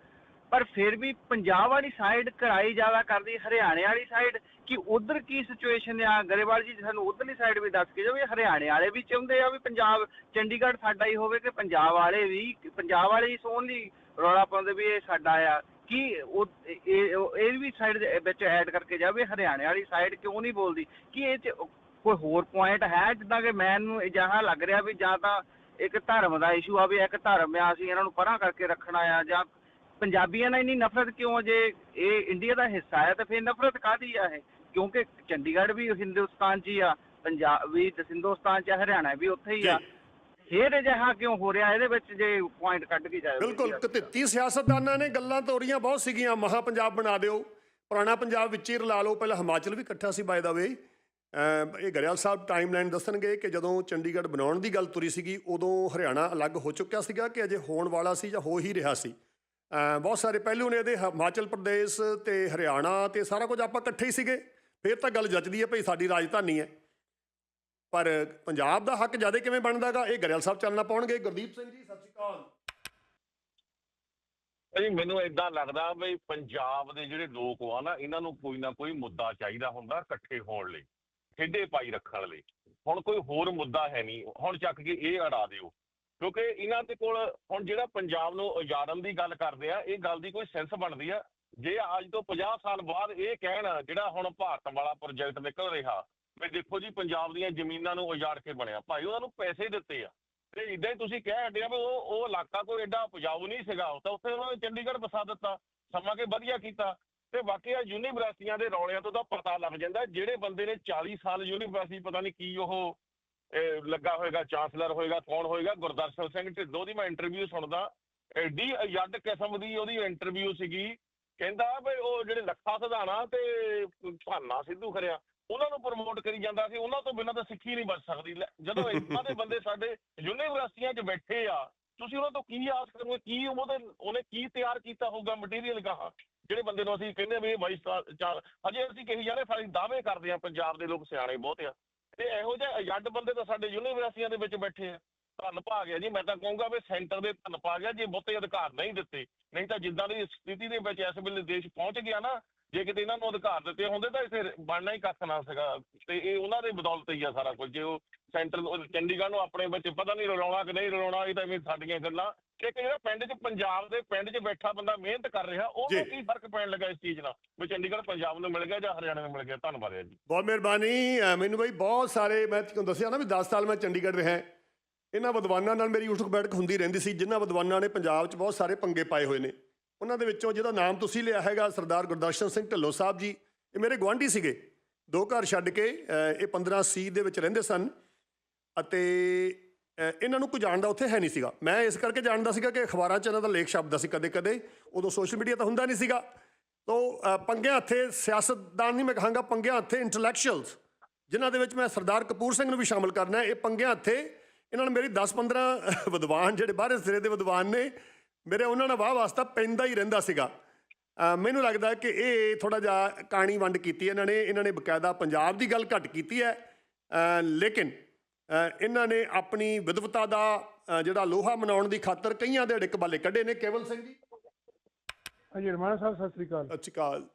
ਪਰ ਫਿਰ ਵੀ ਪੰਜਾਬ ਵਾਲੀ ਸਾਈਡ ਕਰਾਈ ਜ਼ਿਆਦਾ ਕਰਦੀ, ਹਰਿਆਣੇ ਵਾਲੀ ਸਾਈਡ ਕਿ ਉਧਰ ਕੀ ਸਿਚੁਏਸ਼ਨ ਆ? ਗਰੇਵਾਲ ਜੀ, ਸਾਨੂੰ ਉਧਰਲੀ ਸਾਈਡ ਵੀ ਦੱਸ ਕੇ ਜਾਓ, ਵੀ ਹਰਿਆਣੇ ਵਾਲੇ ਵੀ ਚਾਹੁੰਦੇ ਆ ਵੀ ਪੰਜਾਬ, ਚੰਡੀਗੜ੍ਹ ਸਾਡਾ ਹੀ ਹੋਵੇ ਕਿ ਪੰਜਾਬ ਵਾਲੇ ਵੀ, ਪੰਜਾਬ ਵਾਲੇ ਹੀ ਸੋਹਣ ਲਈ ਰੌਲਾ ਪਾਉਂਦੇ ਵੀ ਇਹ ਸਾਡਾ ਆ। ਕੀ ਉਹ, ਇਹ ਵੀ ਸਾਈਡ ਦੇ ਵਿੱਚ ਐਡ ਕਰਕੇ ਜਾਵੇ, ਹਰਿਆਣੇ ਵਾਲੀ ਸਾਈਡ ਕਿਉਂ ਨਹੀਂ ਬੋਲਦੀ? ਕਿ ਇਹ 'ਚ ਕੋਈ ਹੋਰ ਪੁਆਇੰਟ ਹੈ? ਜਿੱਦਾਂ ਕਿ ਮੈਨੂੰ ਅਜਿਹਾ ਲੱਗ ਰਿਹਾ ਵੀ ਜਾਂ ਤਾਂ ਇੱਕ ਧਰਮ ਦਾ ਇਸ਼ੂ ਆ ਵੀ ਇੱਕ ਧਰਮ ਆ ਅਸੀਂ ਇਹਨਾਂ ਨੂੰ ਪਰਾਂ ਕਰਕੇ ਰੱਖਣਾ ਆ ਜਾਂ ਪੰਜਾਬੀਆਂ ਨਾਲ ਇੰਨੀ ਨਫ਼ਰਤ ਕਿਉਂ ਜੇ ਇਹ ਇੰਡੀਆ ਦਾ ਹਿੱਸਾ ਹੈ ਤਾਂ ਫਿਰ ਨਫ਼ਰਤ ਕਾਹਦੀ ਆ ਇਹ? ਕਿਉਂਕਿ ਚੰਡੀਗੜ੍ਹ ਵੀ ਹਿੰਦੁਸਤਾਨ 'ਚ ਹੀ ਆ ਪੰਜਾਬ ਵੀ ਹਿੰਦੁਸਤਾਨ 'ਚ ਹਰਿਆਣਾ ਵੀ ਉੱਥੇ ਹੀ ਆ। ਫਿਰ ਅਜਿਹਾ ਕਿਉਂ ਹੋ ਰਿਹਾ? ਇਹਦੇ ਵਿੱਚ ਜੇ ਪੁਆਇੰਟ ਕੱਢ ਕੇ ਜਾਵੇ ਬਿਲਕੁਲ ਕਤਿੱਤੀ ਸਿਆਸਤਦਾਨਾਂ ਨੇ ਗੱਲਾਂ ਤੋਰੀਆਂ ਬਹੁਤ ਸੀਗੀਆਂ। ਮਹਾ ਪੰਜਾਬ ਬਣਾ ਦਿਓ ਪੁਰਾਣਾ ਪੰਜਾਬ ਵਿੱਚ ਹੀ ਰਲਾ ਲਓ। ਪਹਿਲਾਂ ਹਿਮਾਚਲ ਵੀ ਇਕੱਠਾ ਸੀ ਬਾਏ ਦਾ ਵੇ ਇਹ ਗਰੇਵਾਲ ਸਾਹਿਬ ਟਾਈਮਲਾਈਨ ਦੱਸਣਗੇ ਕਿ ਜਦੋਂ ਚੰਡੀਗੜ੍ਹ ਬਣਾਉਣ ਦੀ ਗੱਲ ਤੁਰੀ ਸੀਗੀ, ਉਦੋਂ ਹਰਿਆਣਾ ਅਲੱਗ ਹੋ ਚੁੱਕਿਆ ਸੀਗਾ ਕਿ ਅਜੇ ਹੋਣ ਵਾਲਾ ਸੀ ਜਾਂ ਹੋ ਹੀ ਰਿਹਾ ਸੀ। ਬਹੁਤ ਸਾਰੇ ਪਹਿਲੂ ਨੇ ਇਹਦੇ, ਹਿਮਾਚਲ ਪ੍ਰਦੇਸ਼ ਤੇ ਹਰਿਆਣਾ ਤੇ ਸਾਰਾ ਕੁਝ ਆਪਾਂ ਇਕੱਠੇ ਹੀ ਸੀਗੇ। ਫਿਰ ਤਾਂ ਗੱਲ ਜੱਜਦੀ ਹੈ ਭਈ ਸਾਡੀ ਰਾਜਧਾਨੀ ਹੈ। ਪਰ ਪੰਜਾਬ ਦਾ ਹੱਕ ਜ਼ਿਆਦਾ ਕਿਵੇਂ ਬਣਦਾਗਾ, ਇਹ ਗਰੇਵਾਲ ਸਾਹਿਬ ਚੱਲਣਾ ਪਾਉਣਗੇ। ਗੁਰਦੀਪ ਸਿੰਘ ਜੀ, ਸਤਿ ਸ਼੍ਰੀ ਅਕਾਲ। ਜੀ ਮੈਨੂੰ ਇਦਾਂ ਲੱਗਦਾ ਵੀ ਪੰਜਾਬ ਦੇ ਜਿਹੜੇ ਲੋਕ ਆ ਨਾ, ਇਹਨਾਂ ਨੂੰ ਕੋਈ ਨਾ ਕੋਈ ਮੁੱਦਾ ਚਾਹੀਦਾ ਹੁੰਦਾ ਇਕੱਠੇ ਹੋਣ ਲਈ। ਠੇਡੇ ਪਾਈ ਰੱਖਣ ਲਈ। ਹੁਣ ਕੋਈ ਹੋਰ ਮੁੱਦਾ ਹੈ ਨਹੀਂ। ਹੁਣ ਚੱਕ ਕੇ ਇਹ ਅੜਾ ਦਿਓ। ਕਿਉਂਕਿ ਇਹਨਾਂ ਦੇ ਕੋਲ ਹੁਣ ਜਿਹੜਾ ਪੰਜਾਬ ਨੂੰ ਉਜਾੜਨ ਦੀ ਗੱਲ ਕਰਦੇ ਆ, ਇਹ ਗੱਲ ਦੀ ਕੋਈ ਸੈਂਸ ਬਣਦੀ ਆ। ਜੇ ਅੱਜ ਤੋਂ 50 ਸਾਲ ਬਾਅਦ ਇਹ ਕਹਿਣ ਜਿਹੜਾ ਹੁਣ ਭਾਰਤ ਵਾਲਾ ਪ੍ਰੋਜੈਕਟ ਨਿਕਲ ਰਿਹਾ, ਵੀ ਦੇਖੋ ਜੀ ਪੰਜਾਬ ਦੀਆਂ ਜ਼ਮੀਨਾਂ ਨੂੰ ਉਜਾੜ ਕੇ ਬਣਿਆ। ਭਾਈ ਉਹਨਾਂ ਨੂੰ ਪੈਸੇ ਦਿੱਤੇ ਆ। ਤੇ ਇਦਾਂ ਹੀ ਤੁਸੀਂ ਕਹਿ ਹਟਿਆ ਵੀ ਉਹ ਉਹ ਇਲਾਕਾ ਕੋਈ ਐਡਾ ਉਪਜਾਊ ਨਹੀਂ ਸੀਗਾ। ਤਾਂ ਉੱਥੇ ਉਹਨਾਂ ਨੇ ਚੰਡੀਗੜ੍ਹ ਵਸਾ ਦਿੱਤਾ। ਸਮਾਂ ਕੇ ਵਧੀਆ ਕੀਤਾ। ਤੇ ਬਾਕੀ ਆ ਯੂਨੀਵਰਸਿਟੀਆਂ ਦੇ ਰੌਲਿਆਂ ਤੋਂ ਤਾਂ ਪਤਾ ਲੱਗ ਜਾਂਦਾ, ਜਿਹੜੇ ਬੰਦੇ ਨੇ 40 ਸਾਲ ਯੂਨੀਵਰਸਿਟੀ, ਪਤਾ ਨਹੀਂ ਕੀ ਉਹ ਲੱਗਾ ਹੋਏਗਾ, ਚਾਂਸਲਰ ਹੋਏਗਾ, ਕੌਣ ਹੋਏਗਾ, ਗੁਰਦਰਸ਼ਨ ਸਿੰਘ ਢਿੱਲੋਂ ਦੀ ਮੈਂ ਇੰਟਰਵਿਊ ਸੁਣਦਾ ਐਡੀ ਅਯੱਡ ਕਿਸਮ ਦੀ ਉਹਦੀ ਇੰਟਰਵਿਊ ਸੀਗੀ, ਕਹਿੰਦਾ ਵੀ ਉਹ ਜਿਹੜੇ ਲੱਖਾ ਸਧਾਣਾ ਤੇ ਭਾਨਾ ਸਿੱਧੂ ਖਰਿਆ ਉਹਨਾਂ ਨੂੰ ਪ੍ਰਮੋਟ ਕਰੀ ਜਾਂਦਾ ਸੀ, ਉਹਨਾਂ ਤੋਂ ਬਿਨਾਂ ਤਾਂ ਸਿੱਖੀ ਨਹੀਂ ਬਚ ਸਕਦੀ ਜਦੋਂ ਇਦਾਂ ਦੇ ਬੰਦੇ ਸਾਡੇ ਯੂਨੀਵਰਸਿਟੀਆਂ 'ਚ ਬੈਠੇ ਆ, ਤੁਸੀਂ ਉਹਨਾਂ ਤੋਂ ਕੀ ਆਸ ਕਰੋਗੇ, ਕੀ ਉਹਦੇ, ਉਹਨੇ ਕੀ ਤਿਆਰ ਕੀਤਾ ਹੋਊਗਾ ਮਟੀਰੀਅਲ ਕਹਾ ਜਿਹੜੇ ਬੰਦੇ ਨੂੰ ਅਸੀਂ ਕਹਿੰਦੇ ਵੀ ਵਾਈਸ ਚਾਰ ਹਜੇ ਅਸੀਂ ਕਹੀ ਜਾਂਦੇ ਸਾਡੀ ਦਾਅਵੇ ਕਰਦੇ ਆ ਪੰਜਾਬ ਦੇ ਲੋਕ ਸਿਆਣੇ ਬਹੁਤ ਆ। ਤੇ ਇਹੋ ਜਿਹੇ ਅਯੱਡ ਬੰਦੇ ਤਾਂ ਸਾਡੇ ਯੂਨੀਵਰਸਿਟੀਆਂ ਦੇ ਵਿੱਚ ਬੈਠੇ ਆ। ਧੰਨ ਪਾ ਹੈ ਜੀ, ਮੈਂ ਤਾਂ ਕਹੂੰਗਾ ਵੀ ਸੈਂਟਰ ਦੇ ਧੰਨ ਪਾ ਹੈ ਜੇ ਬਹੁਤੇ ਅਧਿਕਾਰ ਨਹੀਂ ਦਿੱਤੇ, ਨਹੀਂ ਤਾਂ ਜਿੱਦਾਂ ਦੀ ਸਥਿਤੀ ਦੇ ਵਿੱਚ ਇਸ ਵੇਲੇ ਦੇਸ਼ ਪਹੁੰਚ ਗਿਆ ਨਾ ਜੇ ਕਿਤੇ ਇਹਨਾਂ ਨੂੰ ਅਧਿਕਾਰ ਦਿੱਤੇ ਹੁੰਦੇ ਤਾਂ ਇੱਥੇ ਬਣਨਾ ਹੀ ਕੱਖ ਨਾ ਸੀਗਾ। ਤੇ ਇਹ ਉਹਨਾਂ ਦੇ ਬਦੌਲਤ ਹੀ ਆ ਸਾਰਾ ਕੁਝ। ਜੇ ਉਹ ਸੈਂਟਰ ਚੰਡੀਗੜ੍ਹ ਨੂੰ ਆਪਣੇ ਵਿੱਚ ਪਤਾ ਨਹੀਂ ਰਲਾਉਣਾ ਕਿ ਨਹੀਂ ਰਲਾਉਣਾ ਇਹ ਤਾਂ ਐਵੇਂ ਸਾਡੀਆਂ ਗੱਲਾਂ। ਇੱਕ ਜਿਹੜਾ ਪਿੰਡ 'ਚ ਪੰਜਾਬ ਦੇ ਪਿੰਡ 'ਚ ਬੈਠਾ ਬੰਦਾ ਮਿਹਨਤ ਕਰ ਰਿਹਾ ਉਹਨੂੰ। ਕੀ ਫ਼ਰਕ ਪੈਣ ਲੱਗਾ ਇਸ ਚੀਜ਼ ਨਾਲ? ਵੀ ਚੰਡੀਗੜ੍ਹ ਪੰਜਾਬ ਨੂੰ ਮਿਲ ਗਿਆ ਜਾਂ ਹਰਿਆਣਾ ਨੂੰ ਮਿਲ ਗਿਆ? ਧੰਨਵਾਦ ਹੈ ਜੀ। ਬਹੁਤ ਮਿਹਰਬਾਨੀ। ਮੈਨੂੰ ਬਈ ਬਹੁਤ ਸਾਰੇ ਮੈਂ ਤੁਹਾਨੂੰ ਦੱਸਿਆ ਨਾ ਵੀ 10 ਸਾਲ ਮੈਂ ਚੰਡੀਗੜ੍ਹ ਰਿਹਾ। ਇਹਨਾਂ ਵਿਦਵਾਨਾਂ ਨਾਲ ਮੇਰੀ ਉਠਕ ਬੈਠਕ ਹੁੰਦੀ ਰਹਿੰਦੀ ਸੀ ਜਿਨ੍ਹਾਂ ਵਿਦਵਾਨਾਂ ਨੇ ਪੰਜਾਬ 'ਚ ਬਹੁਤ ਸਾਰੇ ਪੰਗੇ ਪਾਏ ਹੋਏ ਨੇ। ਉਹਨਾਂ ਦੇ ਵਿੱਚੋਂ ਜਿਹਦਾ ਨਾਮ ਤੁਸੀਂ ਲਿਆ ਹੈਗਾ ਸਰਦਾਰ ਗੁਰਦਰਸ਼ਨ ਸਿੰਘ ਢਿੱਲੋਂ ਸਾਹਿਬ ਜੀ, ਇਹ ਮੇਰੇ ਗੁਆਂਢੀ ਸੀਗੇ। ਦੋ ਘਰ ਛੱਡ ਕੇ ਇਹ 15 ਸੀ ਦੇ ਵਿੱਚ ਰਹਿੰਦੇ ਸਨ ਅਤੇ ਇਹਨਾਂ ਨੂੰ ਕੋਈ ਜਾਣਦਾ ਉੱਥੇ ਹੈ ਨਹੀਂ ਸੀਗਾ। ਮੈਂ ਇਸ ਕਰਕੇ ਜਾਣਦਾ ਸੀਗਾ ਕਿ ਅਖਬਾਰਾਂ 'ਚ ਇਹਨਾਂ ਦਾ ਲੇਖ ਛਪਦਾ ਸੀ ਕਦੇ-ਕਦੇ, ਉਦੋਂ ਸੋਸ਼ਲ ਮੀਡੀਆ ਤਾਂ ਹੁੰਦਾ ਨਹੀਂ ਸੀਗਾ। ਤੋ ਪੰਗਿਆਂ ਹੱਥੇ ਸਿਆਸਤਦਾਨ ਨਹੀਂ ਮੈਂ ਕਹਾਂਗਾ, ਪੰਗਿਆਂ ਹੱਥੇ ਇੰਟੈਲੈਕਚੁਅਲਸ ਜਿਨ੍ਹਾਂ ਦੇ ਵਿੱਚ ਮੈਂ ਸਰਦਾਰ ਕਪੂਰ ਸਿੰਘ ਨੂੰ ਵੀ ਸ਼ਾਮਲ ਕਰਨਾ ਇਹ ਪੰਗਿਆਂ ਹੱਥੇ, ਇਹਨਾਂ ਨੇ ਮੇਰੀ 10-15 ਵਿਦਵਾਨ ਜਿਹੜੇ ਬਾਹਰ ਸਿਰੇ ਦੇ ਵਿਦਵਾਨ ਨੇ ਮੇਰੇ ਉਹਨਾਂ ਨਾਲ ਵਾਹ ਵਾਸਤਾ ਪੈਂਦਾ ਹੀ ਰਹਿੰਦਾ ਸੀਗਾ। ਮੈਨੂੰ ਲੱਗਦਾ ਕਿ ਇਹ ਥੋੜਾ ਜਿਹਾ ਕਾਣੀ ਵੰਡ ਕੀਤੀ ਇਹਨਾਂ ਨੇ ਇਹਨਾਂ ਨੇ ਬਕਾਇਦਾ ਪੰਜਾਬ ਦੀ ਗੱਲ ਘੱਟ ਕੀਤੀ ਹੈ। ਲੇਕਿਨ ਇਹਨਾਂ ਨੇ ਆਪਣੀ ਵਿਦਵਤਾ ਦਾ ਜਿਹੜਾ ਲੋਹਾ ਮਨਾਉਣ ਦੀ ਖਾਤਰ ਕਈਆਂ ਦੇ ਅੜਿੱਕ ਬਾਲੇ ਕੱਢੇ ਨੇ। ਕੇਵਲ ਸਿੰਘ ਜੀ। ਹਾਂਜੀ ਰਮਾਣਾ ਸਾਹਿਬ ਸਤਿ ਸ੍ਰੀ ਅਕਾਲ। ਸਤਿ ਸ਼੍ਰੀ ਅਕਾਲ।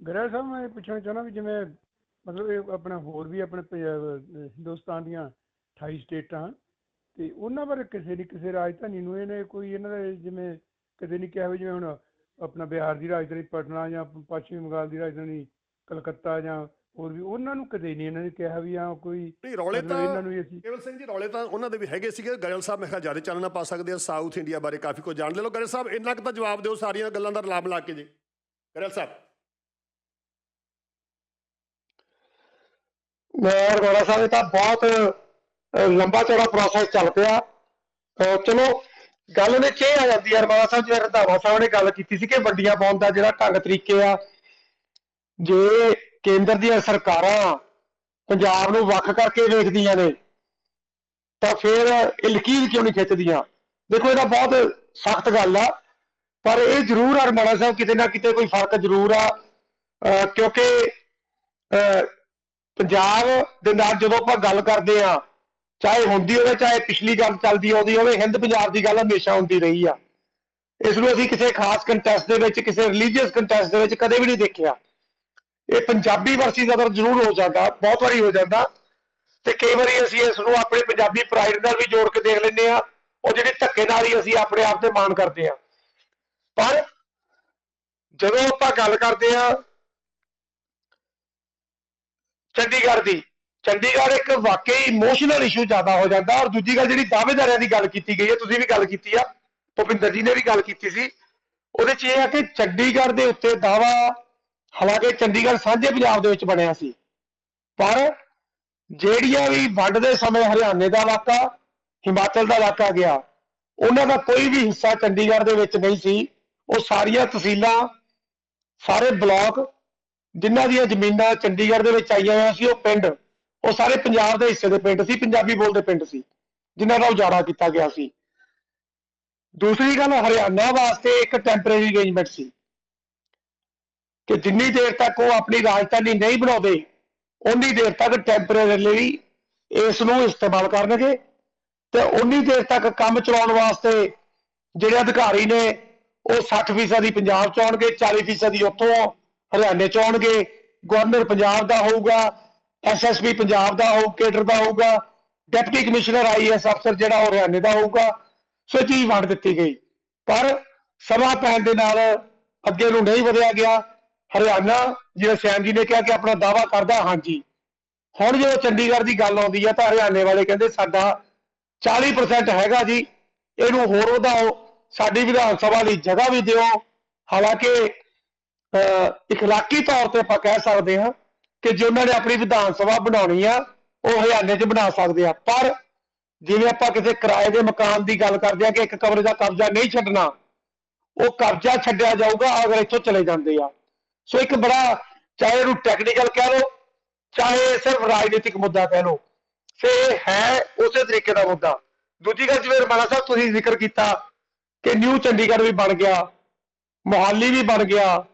ਗਰੇਵਾਲ ਸਾਹਿਬ ਮੈਂ ਪੁੱਛਣਾ ਚਾਹੁੰਦਾ ਵੀ ਜਿਵੇਂ ਮਤਲਬ ਇਹ ਆਪਣਾ ਹੋਰ ਵੀ ਆਪਣੇ ਹਿੰਦੁਸਤਾਨ ਦੀਆਂ 28 ਸਟੇਟਾਂ ਤੇ ਉਹਨਾਂ ਬਾਰੇ ਕਿਸੇ ਦੀ ਕਿਸੇ ਰਾਜਧਾਨੀ ਨੂੰ ਇਹਨੇ ਕੋਈ ਇਹਨਾਂ ਦੇ ਜਿਵੇਂ ਕਦੇ ਨਹੀਂ ਕਿਹਾ ਵੀ ਜਿਵੇਂ ਹੁਣ ਆਪਣਾ ਬਿਹਾਰ ਦੀ ਰਾਜਧਾਨੀ ਪਟਨਾ ਜਾਂ ਪੱਛਮੀ ਬੰਗਾਲ ਦੀ ਰਾਜਧਾਨੀ ਕਲਕੱਤਾ ਜਾਂ ਹੋਰ ਵੀ ਉਹਨਾਂ ਨੂੰ ਕਦੇ ਨਹੀਂ ਇਹਨਾਂ ਨੇ ਕਿਹਾ ਵੀ ਆ ਕੋਈ ਨਹੀਂ ਰੌਲੇ ਮਤਲਬ ਇਹਨਾਂ ਤਾਂ ਨੂੰ ਵੀ ਅਸੀਂ ਕੇਵਲ ਸਿੰਘ ਜੀ ਰੌਲੇ ਤਾਂ ਉਹਨਾਂ ਦੇ ਵੀ ਹੈਗੇ ਸੀਗੇ। ਗਰਲ ਸਾਹਿਬ ਮੈਂ ਕਿਹਾ ਜ਼ਿਆਦਾ ਚਾਨਣਾ ਪਾ ਸਕਦੇ ਆ। ਸਾਊਥ ਇੰਡੀਆ ਬਾਰੇ ਕਾਫੀ ਕੁਝ ਜਾਣ ਲੈ ਲਓ। ਗਰਲ ਸਾਹਿਬ ਇੰਨਾ ਕੁ ਤਾਂ ਜਵਾਬ ਦਿਓ ਸਾਰੀਆਂ ਗੱਲਾਂ ਦਾ ਰਲਾਮ ਲਾ ਕੇ ਜੀ। ਗਰਲ ਸਾਹਿਬ। ਮੈਂ ਗੋਰਾ ਸਾਹਿਬ ਇਹ ਤਾਂ ਬਹੁਤ ਲੰਬਾ ਚੌੜਾ ਪ੍ਰੋਸੈਸ ਚੱਲ ਪਿਆ। ਚਲੋ ਗੱਲ ਨੇ ਚੇ ਆ ਜਾਂਦੀ ਹੈ ਰਮਾਲਾ ਸਾਹਿਬ ਜਿਹੜੇ ਰੰਧਾਵਾ ਸਾਹਿਬ ਨੇ ਗੱਲ ਕੀਤੀ ਸੀ ਕਿ ਵੰਡੀਆਂ ਪਾਉਣ ਦਾ ਜਿਹੜਾ ਢੰਗ ਤਰੀਕੇ ਆ ਜੇ ਕੇਂਦਰ ਦੀਆਂ ਸਰਕਾਰਾਂ ਪੰਜਾਬ ਨੂੰ ਵੱਖ ਕਰਕੇ ਵੇਖਦੀਆਂ ਨੇ ਤਾਂ ਫਿਰ ਇਹ ਲਕੀਰ ਕਿਉਂ ਨਹੀਂ ਖਿੱਚਦੀਆਂ? ਦੇਖੋ ਇਹਦਾ ਬਹੁਤ ਸਖਤ ਗੱਲ ਆ ਪਰ ਇਹ ਜ਼ਰੂਰ ਅਰਮਾਣਾ ਸਾਹਿਬ ਕਿਤੇ ਨਾ ਕਿਤੇ ਕੋਈ ਫ਼ਰਕ ਜ਼ਰੂਰ ਆ। ਕਿਉਂਕਿ ਅਹ, ਪੰਜਾਬ ਦੇ ਨਾਲ ਜਦੋਂ ਆਪਾਂ ਗੱਲ ਕਰਦੇ ਆ ਚਾਹੇ ਹੁੰਦੀ ਹੋਵੇ, ਚਾਹੇ ਪਿਛਲੀ ਗੱਲ ਚੱਲਦੀ ਆਉਂਦੀ ਹੋਵੇ, ਹਿੰਦ ਪੰਜਾਬ ਦੀ ਗੱਲ ਹਮੇਸ਼ਾ ਹੁੰਦੀ ਰਹੀ ਆ। ਇਸ ਨੂੰ ਅਸੀਂ ਕਿਸੇ ਖਾਸ ਕੰਟੈਸਟ ਦੇ ਵਿੱਚ, ਕਿਸੇ ਰਿਲੀਜੀਅਸ ਕੰਟੈਸਟ ਦੇ ਵਿੱਚ ਕਦੇ ਵੀ ਨਹੀਂ ਦੇਖਿਆ। ਇਹ ਪੰਜਾਬੀ ਵਰਸੀ ਜ਼ਿਆਦਾ ਜ਼ਰੂਰ ਹੋ ਜਾਂਦਾ, ਬਹੁਤ ਵਾਰੀ ਹੋ ਜਾਂਦਾ। ਤੇ ਕਈ ਵਾਰੀ ਅਸੀਂ ਇਸ ਨੂੰ ਆਪਣੇ ਪੰਜਾਬੀ ਪ੍ਰਾਈਡ ਨਾਲ ਵੀ ਜੋੜ ਕੇ ਦੇਖ ਲੈਂਦੇ ਆ। ਉਹ ਜਿਹੜੇ ਧੱਕੇ ਨਾਲ ਹੀ ਅਸੀਂ ਆਪਣੇ ਆਪ ਤੇ ਮਾਣ ਕਰਦੇ ਆ। ਪਰ ਜਦੋਂ ਆਪਾਂ ਗੱਲ ਕਰਦੇ ਆ ਚੰਡੀਗੜ੍ਹ ਦੀ ਚੰਡੀਗੜ੍ਹ ਇੱਕ ਵਾਕਈ ਇਮੋਸ਼ਨਲ ਇਸ਼ੂ ਜ਼ਿਆਦਾ ਹੋ ਜਾਂਦਾ ਔਰ ਦੂਜੀ ਗੱਲ ਜਿਹੜੀ ਦਾਅਵੇਦਾਰਿਆਂ ਦੀ ਗੱਲ ਕੀਤੀ ਗਈ ਹੈ, ਤੁਸੀਂ ਵੀ ਗੱਲ ਕੀਤੀ ਆ, ਭੁਪਿੰਦਰ ਜੀ ਨੇ ਵੀ ਗੱਲ ਕੀਤੀ ਸੀ। ਉਹਦੇ 'ਚ ਇਹ ਆ ਕਿ ਚੰਡੀਗੜ੍ਹ ਦੇ ਉੱਤੇ ਦਾਵਾ ਹਾਲਾਂਕਿ ਚੰਡੀਗੜ੍ਹ ਸਾਂਝੇ ਪੰਜਾਬ ਦੇ ਵਿੱਚ ਬਣਿਆ ਸੀ, ਪਰ ਜਿਹੜੀਆਂ ਵੀ ਵੰਡ ਦੇ ਸਮੇਂ ਹਰਿਆਣੇ ਦਾ ਇਲਾਕਾ, ਹਿਮਾਚਲ ਦਾ ਇਲਾਕਾ ਗਿਆ, ਉਹਨਾਂ ਦਾ ਕੋਈ ਵੀ ਹਿੱਸਾ ਚੰਡੀਗੜ੍ਹ ਦੇ ਵਿੱਚ ਨਹੀਂ ਸੀ। ਉਹ ਸਾਰੀਆਂ ਤਹਿਸੀਲਾਂ, ਸਾਰੇ ਬਲਾਕ, ਜਿਨ੍ਹਾਂ ਦੀਆਂ ਜ਼ਮੀਨਾਂ ਚੰਡੀਗੜ੍ਹ ਦੇ ਵਿੱਚ ਆਈਆਂ ਹੋਈਆਂ ਸੀ, ਉਹ ਪਿੰਡ ਉਹ ਸਾਰੇ ਪੰਜਾਬ ਦੇ ਹਿੱਸੇ ਦੇ ਪਿੰਡ ਸੀ, ਪੰਜਾਬੀ ਬੋਲਦੇ ਪਿੰਡ ਸੀ, ਜਿਨ੍ਹਾਂ ਦਾ ਉਜਾੜਾ ਕੀਤਾ ਗਿਆ ਸੀ। ਦੂਸਰੀ ਗੱਲ ਹਰਿਆਣਾ ਵਾਸਤੇ ਇੱਕ ਟੈਂਪਰੇਰੀ ਅਰੇਂਜਮੈਂਟ ਸੀ ਕਿ ਜਿੰਨੀ ਦੇਰ ਤੱਕ ਉਹ ਆਪਣੀ ਰਾਜਧਾਨੀ ਨਹੀਂ ਬਣਾਉਂਦੇ ਉਨੀ ਦੇਰ ਤੱਕ ਟੈਂਪਰੇਰੀਲੀ ਇਸ ਨੂੰ ਇਸਤੇਮਾਲ ਕਰਨਗੇ ਤੇ ਉਨੀ ਦੇਰ ਤੱਕ ਕੰਮ ਚਲਾਉਣ ਵਾਸਤੇ ਜਿਹੜੇ ਅਧਿਕਾਰੀ ਨੇ, ਉਹ 60% ਹੀ ਪੰਜਾਬ ਚ ਆਉਣਗੇ 40% ਹੀ ਉੱਥੋਂ ਹਰਿਆਣੇ ਚ ਆਉਣਗੇ, ਗਵਰਨਰ ਪੰਜਾਬ ਦਾ ਹੋਊਗਾ ਐਸਐਸਪੀ ਪੰਜਾਬ ਦਾ ਹੋਊ ਕੇਡਰ ਦਾ ਹੋਊਗਾ ਡਿਪਟੀ ਕਮਿਸ਼ਨਰ ਆਈਐਸ ਅਫਸਰ ਜਿਹੜਾ ਉਹ ਹਰਿਆਣੇ ਦਾ ਹੋਊਗਾ ਸੋ ਚੀਜ਼ ਵੰਡ ਦਿੱਤੀ ਗਈ। ਪਰ ਸਮਾਂ ਪੈਣ ਦੇ ਨਾਲ ਅੱਗੇ ਨੂੰ ਨਹੀਂ ਵਧਿਆ ਗਿਆ। ਹਰਿਆਣਾ ਜਿਵੇਂ ਸੈਮ ਜੀ ਨੇ ਕਿਹਾ ਕਿ ਆਪਣਾ ਦਾਵਾ ਕਰਦਾ ਹਾਂਜੀ। ਹੁਣ ਜਦੋਂ ਚੰਡੀਗੜ੍ਹ ਦੀ ਗੱਲ ਆਉਂਦੀ ਹੈ ਤਾਂ ਹਰਿਆਣੇ ਵਾਲੇ ਕਹਿੰਦੇ ਸਾਡਾ 40% ਹੈਗਾ ਜੀ ਇਹਨੂੰ ਹੋਰ ਵਧਾਓ ਸਾਡੀ ਵਿਧਾਨ ਸਭਾ ਲਈ ਜਗ੍ਹਾ ਵੀ ਦਿਓ। ਹਾਲਾਂਕਿ ਅਹ, ਇਖਲਾਕੀ ਤੌਰ ਤੇ ਆਪਾਂ ਕਹਿ ਸਕਦੇ ਹਾਂ ਕਿ ਜੇ ਉਹਨਾਂ ਨੇ ਆਪਣੀ ਵਿਧਾਨ ਸਭਾ ਬਣਾਉਣੀ ਆ, ਉਹ ਹਰਿਆਣੇ 'ਚ ਬਣਾ ਸਕਦੇ ਆ। ਪਰ ਜਿਵੇਂ ਆਪਾਂ ਕਿਸੇ ਕਿਰਾਏ ਦੇ ਮਕਾਨ ਦੀ ਗੱਲ ਕਰਦੇ ਆ ਕਿ ਇੱਕ ਕਮਰੇ ਦਾ ਕਬਜ਼ਾ ਨਹੀਂ ਛੱਡਣਾ, ਉਹ ਕਬਜ਼ਾ ਛੱਡਿਆ ਜਾਊਗਾ, ਅਗਰ ਇੱਥੋਂ ਚਲੇ ਜਾਂਦੇ ਆ। ਸੋ ਇੱਕ ਬੜਾ, ਚਾਹੇ ਉਹਨੂੰ ਟੈਕਨੀਕਲ ਕਹਿ ਲਓ, ਚਾਹੇ ਸਿਰਫ ਰਾਜਨੀਤਿਕ ਮੁੱਦਾ ਕਹਿ ਲਓ ਸੇ ਹੈ ਉਸੇ ਤਰੀਕੇ ਦਾ ਮੁੱਦਾ। ਦੂਜੀ ਗੱਲ, ਜਿਵੇਂ ਰਮਾਣਾ ਸਾਹਿਬ, ਤੁਸੀਂ ਜ਼ਿਕਰ ਕੀਤਾ ਕਿ ਨਿਊ ਚੰਡੀਗੜ੍ਹ ਵੀ ਬਣ ਗਿਆ, ਮੋਹਾਲੀ ਵੀ ਬਣ ਗਿਆ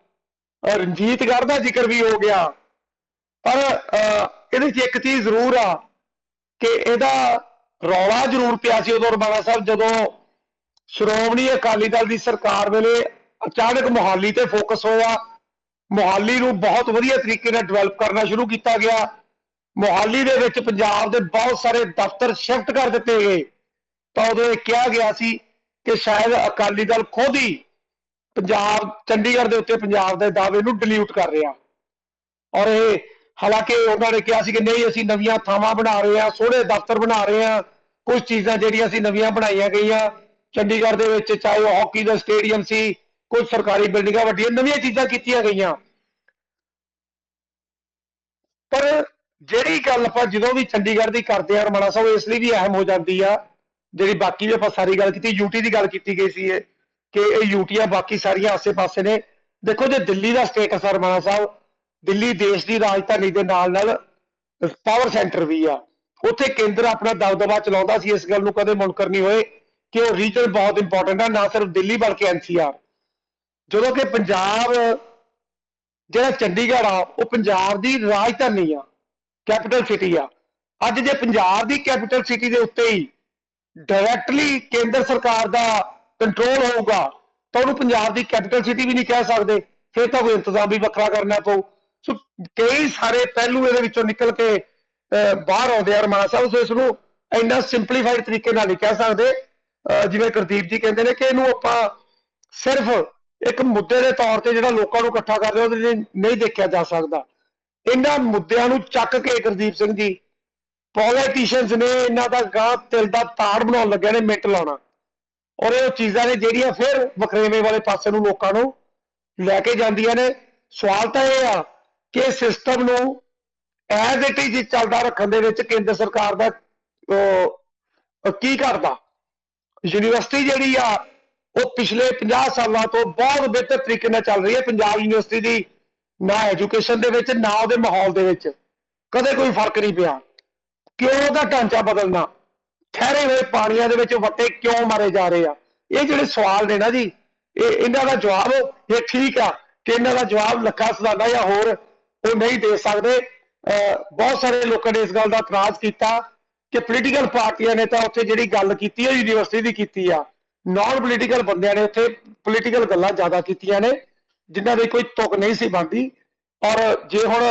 ਰਣਜੀਤਗੜ੍ਹ ਦਾ ਜ਼ਿਕਰ ਵੀ ਹੋ ਗਿਆ। ਪਰ ਇਹਦੇ 'ਚ ਇੱਕ ਚੀਜ਼ ਜ਼ਰੂਰ ਆ ਕਿ ਇਹਦਾ ਰੌਲਾ ਜ਼ਰੂਰ ਪਿਆ ਸੀ ਉਦੋਂ ਰਮਾਣਾ ਸਾਹਿਬ, ਜਦੋਂ ਸ਼੍ਰੋਮਣੀ ਅਕਾਲੀ ਦਲ ਦੀ ਸਰਕਾਰ ਵੇਲੇ ਅਚਾਨਕ ਮੋਹਾਲੀ ਤੇ ਫੋਕਸ ਹੋਇਆ। ਮੋਹਾਲੀ ਨੂੰ ਬਹੁਤ ਵਧੀਆ ਤਰੀਕੇ ਨਾਲ ਡਿਵੈਲਪ ਕਰਨਾ ਸ਼ੁਰੂ ਕੀਤਾ ਗਿਆ। ਮੋਹਾਲੀ ਦੇ ਵਿੱਚ ਪੰਜਾਬ ਦੇ ਬਹੁਤ ਸਾਰੇ ਦਫ਼ਤਰ ਸ਼ਿਫਟ ਕਰ ਦਿੱਤੇ ਗਏ। ਤਾਂ ਉਦੋਂ ਇਹ ਕਿਹਾ ਗਿਆ ਸੀ ਕਿ ਸ਼ਾਇਦ ਅਕਾਲੀ ਦਲ ਖੁਦ ਹੀ ਪੰਜਾਬ, ਚੰਡੀਗੜ੍ਹ ਦੇ ਉੱਤੇ ਪੰਜਾਬ ਦੇ ਦਾਅਵੇ ਨੂੰ ਡਿਲੀਟ ਕਰ ਰਿਹਾ। ਔਰ ਇਹ ਹਾਲਾਂਕਿ ਉਹਨਾਂ ਨੇ ਕਿਹਾ ਸੀ ਕਿ ਨਹੀਂ, ਅਸੀਂ ਨਵੀਆਂ ਥਾਵਾਂ ਬਣਾ ਰਹੇ ਹਾਂ, ਸੋਹਣੇ ਦਫ਼ਤਰ ਬਣਾ ਰਹੇ ਹਾਂ, ਕੁਝ ਚੀਜ਼ਾਂ ਜਿਹੜੀਆਂ ਅਸੀਂ ਨਵੀਆਂ ਬਣਾਈਆਂ ਗਈਆਂ। ਚੰਡੀਗੜ੍ਹ ਦੇ ਵਿੱਚ ਚਾਹੇ ਉਹ ਹਾਕੀ ਦਾ ਸਟੇਡੀਅਮ ਸੀ, ਕੁਝ ਸਰਕਾਰੀ ਬਿਲਡਿੰਗਾਂ ਵੱਡੀਆਂ, ਨਵੀਆਂ ਚੀਜ਼ਾਂ ਕੀਤੀਆਂ ਗਈਆਂ। ਪਰ ਜਿਹੜੀ ਗੱਲ ਆਪਾਂ ਜਦੋਂ ਵੀ ਚੰਡੀਗੜ੍ਹ ਦੀ ਕਰਦੇ ਆ ਰਮਾਣਾ ਸਾਹਿਬ, ਇਸ ਲਈ ਵੀ ਅਹਿਮ ਹੋ ਜਾਂਦੀ ਆ, ਜਿਹੜੀ ਬਾਕੀ ਵੀ ਆਪਾਂ ਸਾਰੀ ਗੱਲ ਕੀਤੀ ਯੂਟੀ ਦੀ ਗੱਲ ਕੀਤੀ ਗਈ ਸੀ ਕਿ ਇਹ ਯੂਟੀਆਂ ਬਾਕੀ ਸਾਰੀਆਂ ਆਸੇ-ਪਾਸੇ ਨੇ। ਦੇਖੋ, ਜੇ ਦਿੱਲੀ ਦਾ ਸਟੇਟਸ ਆ ਰਮਣਾ ਸਾਹਿਬ ਦਿੱਲੀ ਦੇਸ਼ ਦੀ ਰਾਜਧਾਨੀ ਦੇ ਨਾਲ ਨਾਲ ਪਾਵਰ ਸੈਂਟਰ ਵੀ ਆ। ਉੱਥੇ ਕੇਂਦਰ ਆਪਣਾ ਦਬਦਬਾ ਚਲਾਉਂਦਾ ਸੀ। ਇਸ ਗੱਲ ਨੂੰ ਕਦੇ ਮੁਨਕਰ ਨਹੀਂ ਹੋਏ ਕਿ ਉਹ ਰੀਜਨ ਬਹੁਤ ਇੰਪੋਰਟੈਂਟ ਆ, ਨਾ ਸਿਰਫ ਦਿੱਲੀ ਬਲਕਿ ਐਨਸੀਆਰ ਜਦੋਂ ਕਿ ਪੰਜਾਬ, ਜਿਹੜਾ ਚੰਡੀਗੜ੍ਹ ਆ, ਉਹ ਪੰਜਾਬ ਦੀ ਰਾਜਧਾਨੀ ਆ ਕੈਪੀਟਲ ਸਿਟੀ ਆ। ਅੱਜ ਜੇ ਪੰਜਾਬ ਦੀ ਕੈਪੀਟਲ ਸਿਟੀ ਦੇ ਉੱਤੇ ਹੀ ਡਾਇਰੈਕਟਲੀ ਕੇਂਦਰ ਸਰਕਾਰ ਦਾ ਕੰਟਰੋਲ ਹੋਊਗਾ, ਤਾਂ ਉਹਨੂੰ ਪੰਜਾਬ ਦੀ ਕੈਪੀਟਲ ਸਿਟੀ ਵੀ ਨਹੀਂ ਕਹਿ ਸਕਦੇ। ਫਿਰ ਤਾਂ ਕੋਈ ਇੰਤਜ਼ਾਮ ਵੀ ਵੱਖਰਾ ਕਰਨਾ ਪਊ। ਸੋ ਕਈ ਸਾਰੇ ਪਹਿਲੂ ਇਹਦੇ ਵਿੱਚੋਂ ਨਿਕਲ ਕੇ ਅਹ, ਬਾਹਰ ਆਉਂਦੇ ਆ ਰਮਾਨਾ ਸਾਹਿਬ ਸੋ ਇਸ ਨੂੰ ਇੰਨਾ ਸਿੰਪਲੀਫਾਈਡ ਤਰੀਕੇ ਨਾਲ ਨਹੀਂ ਕਹਿ ਸਕਦੇ। ਜਿਵੇਂ ਗੁਰਦੀਪ ਜੀ ਕਹਿੰਦੇ ਨੇ ਕਿ ਇਹਨੂੰ ਆਪਾਂ ਸਿਰਫ ਇੱਕ ਮੁੱਦੇ ਦੇ ਤੌਰ ਤੇ ਜਿਹੜਾ ਲੋਕਾਂ ਨੂੰ ਇਕੱਠਾ ਕਰਦੇ ਉਹਦੇ ਲਈ ਨਹੀਂ ਦੇਖਿਆ ਜਾ ਸਕਦਾ। ਇਹਨਾਂ ਮੁੱਦਿਆਂ ਨੂੰ ਚੱਕ ਕੇ ਗੁਰਦੀਪ ਸਿੰਘ ਜੀ ਪੋਲੀਟੀਸ਼ੀਅਨਸ ਨੇ ਇਹਨਾਂ ਦਾ ਗਾਂ ਤਿਲ ਦਾ ਤਾੜ ਬਣਾਉਣ ਲੱਗਿਆ ਨੇ ਮਿੰਟ ਲਾਉਣਾ। ਔਰ ਇਹ ਉਹ ਚੀਜ਼ਾਂ ਨੇ ਜਿਹੜੀਆਂ ਫਿਰ ਵਖਰੇਵੇਂ ਵਾਲੇ ਪਾਸੇ ਨੂੰ ਲੋਕਾਂ ਨੂੰ ਲੈ ਕੇ ਜਾਂਦੀਆਂ ਨੇ। ਸਵਾਲ ਤਾਂ ਇਹ ਆ ਕਿ ਸਿਸਟਮ ਨੂੰ ਐਜ਼ ਇਟ ਇਜ਼ ਚੱਲਦਾ ਰੱਖਣ ਦੇ ਵਿੱਚ ਕੇਂਦਰ ਸਰਕਾਰ ਦਾ ਕੀ ਕਰਦਾ? ਯੂਨੀਵਰਸਿਟੀ ਜਿਹੜੀ ਆ, ਉਹ ਪਿਛਲੇ 50 ਸਾਲਾਂ ਤੋਂ ਬਹੁਤ ਬਿਹਤਰ ਤਰੀਕੇ ਨਾਲ ਚੱਲ ਰਹੀ ਹੈ। ਪੰਜਾਬ ਯੂਨੀਵਰਸਿਟੀ ਦੀ ਨਾ ਐਜੂਕੇਸ਼ਨ ਦੇ ਵਿੱਚ, ਨਾ ਉਹਦੇ ਮਾਹੌਲ ਦੇ ਵਿੱਚ। ਕਦੇ ਕੋਈ ਫ਼ਰਕ ਨਹੀਂ ਪਿਆ। ਕਿਉਂ ਉਹਦਾ ਢਾਂਚਾ ਬਦਲਣਾ? ਠਹਿਰੇ ਹੋਏ ਪਾਣੀਆਂ ਦੇ ਵਿੱਚ ਵੱਟੇ ਕਿਉਂ ਮਾਰੇ ਜਾ ਰਹੇ ਆ? ਇਹ ਜਿਹੜੇ ਸਵਾਲ ਨੇ ਨਾ ਜੀ, ਇਹ ਇਹਨਾਂ ਦਾ ਜਵਾਬ ਇਹ ਠੀਕ ਆ ਕਿ ਇਹਨਾਂ ਦਾ ਜਵਾਬ ਲੱਖਾ ਸਦਾਨਾ ਜਾਂ ਹੋਰ ਉਹ ਨਹੀਂ ਦੇ ਸਕਦੇ। ਅਹ ਬਹੁਤ ਸਾਰੇ ਲੋਕਾਂ ਨੇ ਇਸ ਗੱਲ ਦਾ ਇਤਰਾਜ਼ ਕੀਤਾ ਕਿ ਪੋਲੀਟੀਕਲ ਪਾਰਟੀਆਂ ਨੇ ਤਾਂ ਉੱਥੇ ਜਿਹੜੀ ਗੱਲ ਕੀਤੀ ਹੈ ਯੂਨੀਵਰਸਿਟੀ ਦੀ ਕੀਤੀ ਆ ਨਾਨ ਪੋਲੀਟੀਕਲ ਬੰਦਿਆਂ ਨੇ ਉੱਥੇ ਪੋਲੀਟੀਕਲ ਗੱਲਾਂ ਜ਼ਿਆਦਾ ਕੀਤੀਆਂ ਨੇ, ਜਿਨ੍ਹਾਂ ਦੀ ਕੋਈ ਤੁਕ ਨਹੀਂ ਸੀ ਬਣਦੀ। ਔਰ ਜੇ ਹੁਣ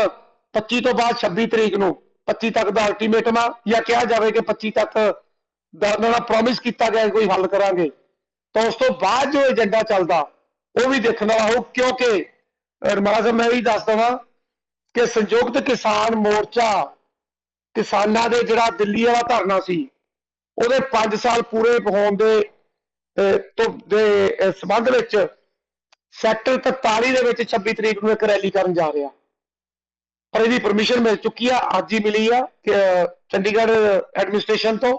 25 ਤੋਂ ਬਾਅਦ 26 ਤਰੀਕ ਨੂੰ 25 ਤੱਕ ਦਾ ਅਲਟੀਮੇਟਮ ਆ, ਜਾਂ ਕਿਹਾ ਜਾਵੇ ਕਿ 25 ਤੱਕ ਦਾ ਉਹਨਾਂ ਨਾਲ ਪ੍ਰੋਮਿਸ ਕੀਤਾ ਗਿਆ ਕੋਈ ਹੱਲ ਕਰਾਂਗੇ, ਤਾਂ ਉਸ ਤੋਂ ਬਾਅਦ ਜੋ ਏਜੰਡਾ ਚੱਲਦਾ, ਉਹ ਵੀ ਦੇਖਣਾ ਹੋਊ, ਕਿਉਂਕਿ ਰਮਾਲਾ ਮੈਂ ਵੀ ਦੱਸ ਦਵਾਂ ਕਿ ਸੰਯੁਕਤ ਕਿਸਾਨ ਮੋਰਚਾ ਕਿਸਾਨਾਂ ਦੇ ਜਿਹੜਾ ਦਿੱਲੀ ਵਾਲਾ ਧਰਨਾ ਸੀ ਉਹਦੇ 5 ਸਾਲ ਪੂਰੇ ਹੋਣ ਦੇ ਤੋਂ ਦੇ ਅਹ, ਵਿੱਚ ਸੈਕਟਰ 43 ਦੇ ਵਿੱਚ 26 ਤਰੀਕ ਨੂੰ ਇੱਕ ਰੈਲੀ ਕਰਨ ਜਾ ਰਿਹਾ। ਪਰ ਇਹਦੀ ਪਰਮਿਸ਼ਨ ਮਿਲ ਚੁੱਕੀ ਆ ਅੱਜ ਹੀ ਮਿਲੀ ਆ ਚੰਡੀਗੜ੍ਹ ਐਡਮਿਨਿਸਟ੍ਰੇਸ਼ਨ ਤੋਂ।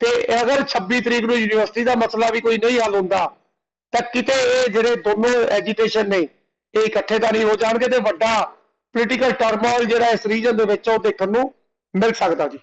ਤੇ ਅਗਰ 26 ਤਰੀਕ ਨੂੰ ਯੂਨੀਵਰਸਿਟੀ ਦਾ ਮਸਲਾ ਵੀ ਕੋਈ ਨਹੀਂ ਹੱਲ ਹੁੰਦਾ ਤਾਂ ਕਿਤੇ ਇਹ ਜਿਹੜੇ ਦੋਨੋਂ ਐਜੀਟੇਸ਼ਨ ਨੇ ਇਹ ਇਕੱਠੇ ਤਾਂ ਨਹੀਂ ਹੋ ਜਾਣਗੇ ਤੇ ਵੱਡਾ ਪੋਲੀਟੀਕਲ ਟਰਮੋਇਲ ਜਿਹੜਾ ਇਸ ਰੀਜਨ ਦੇ ਵਿੱਚ ਉਹ ਦੇਖਣ ਨੂੰ ਮਿਲ ਸਕਦਾ ਜੀ।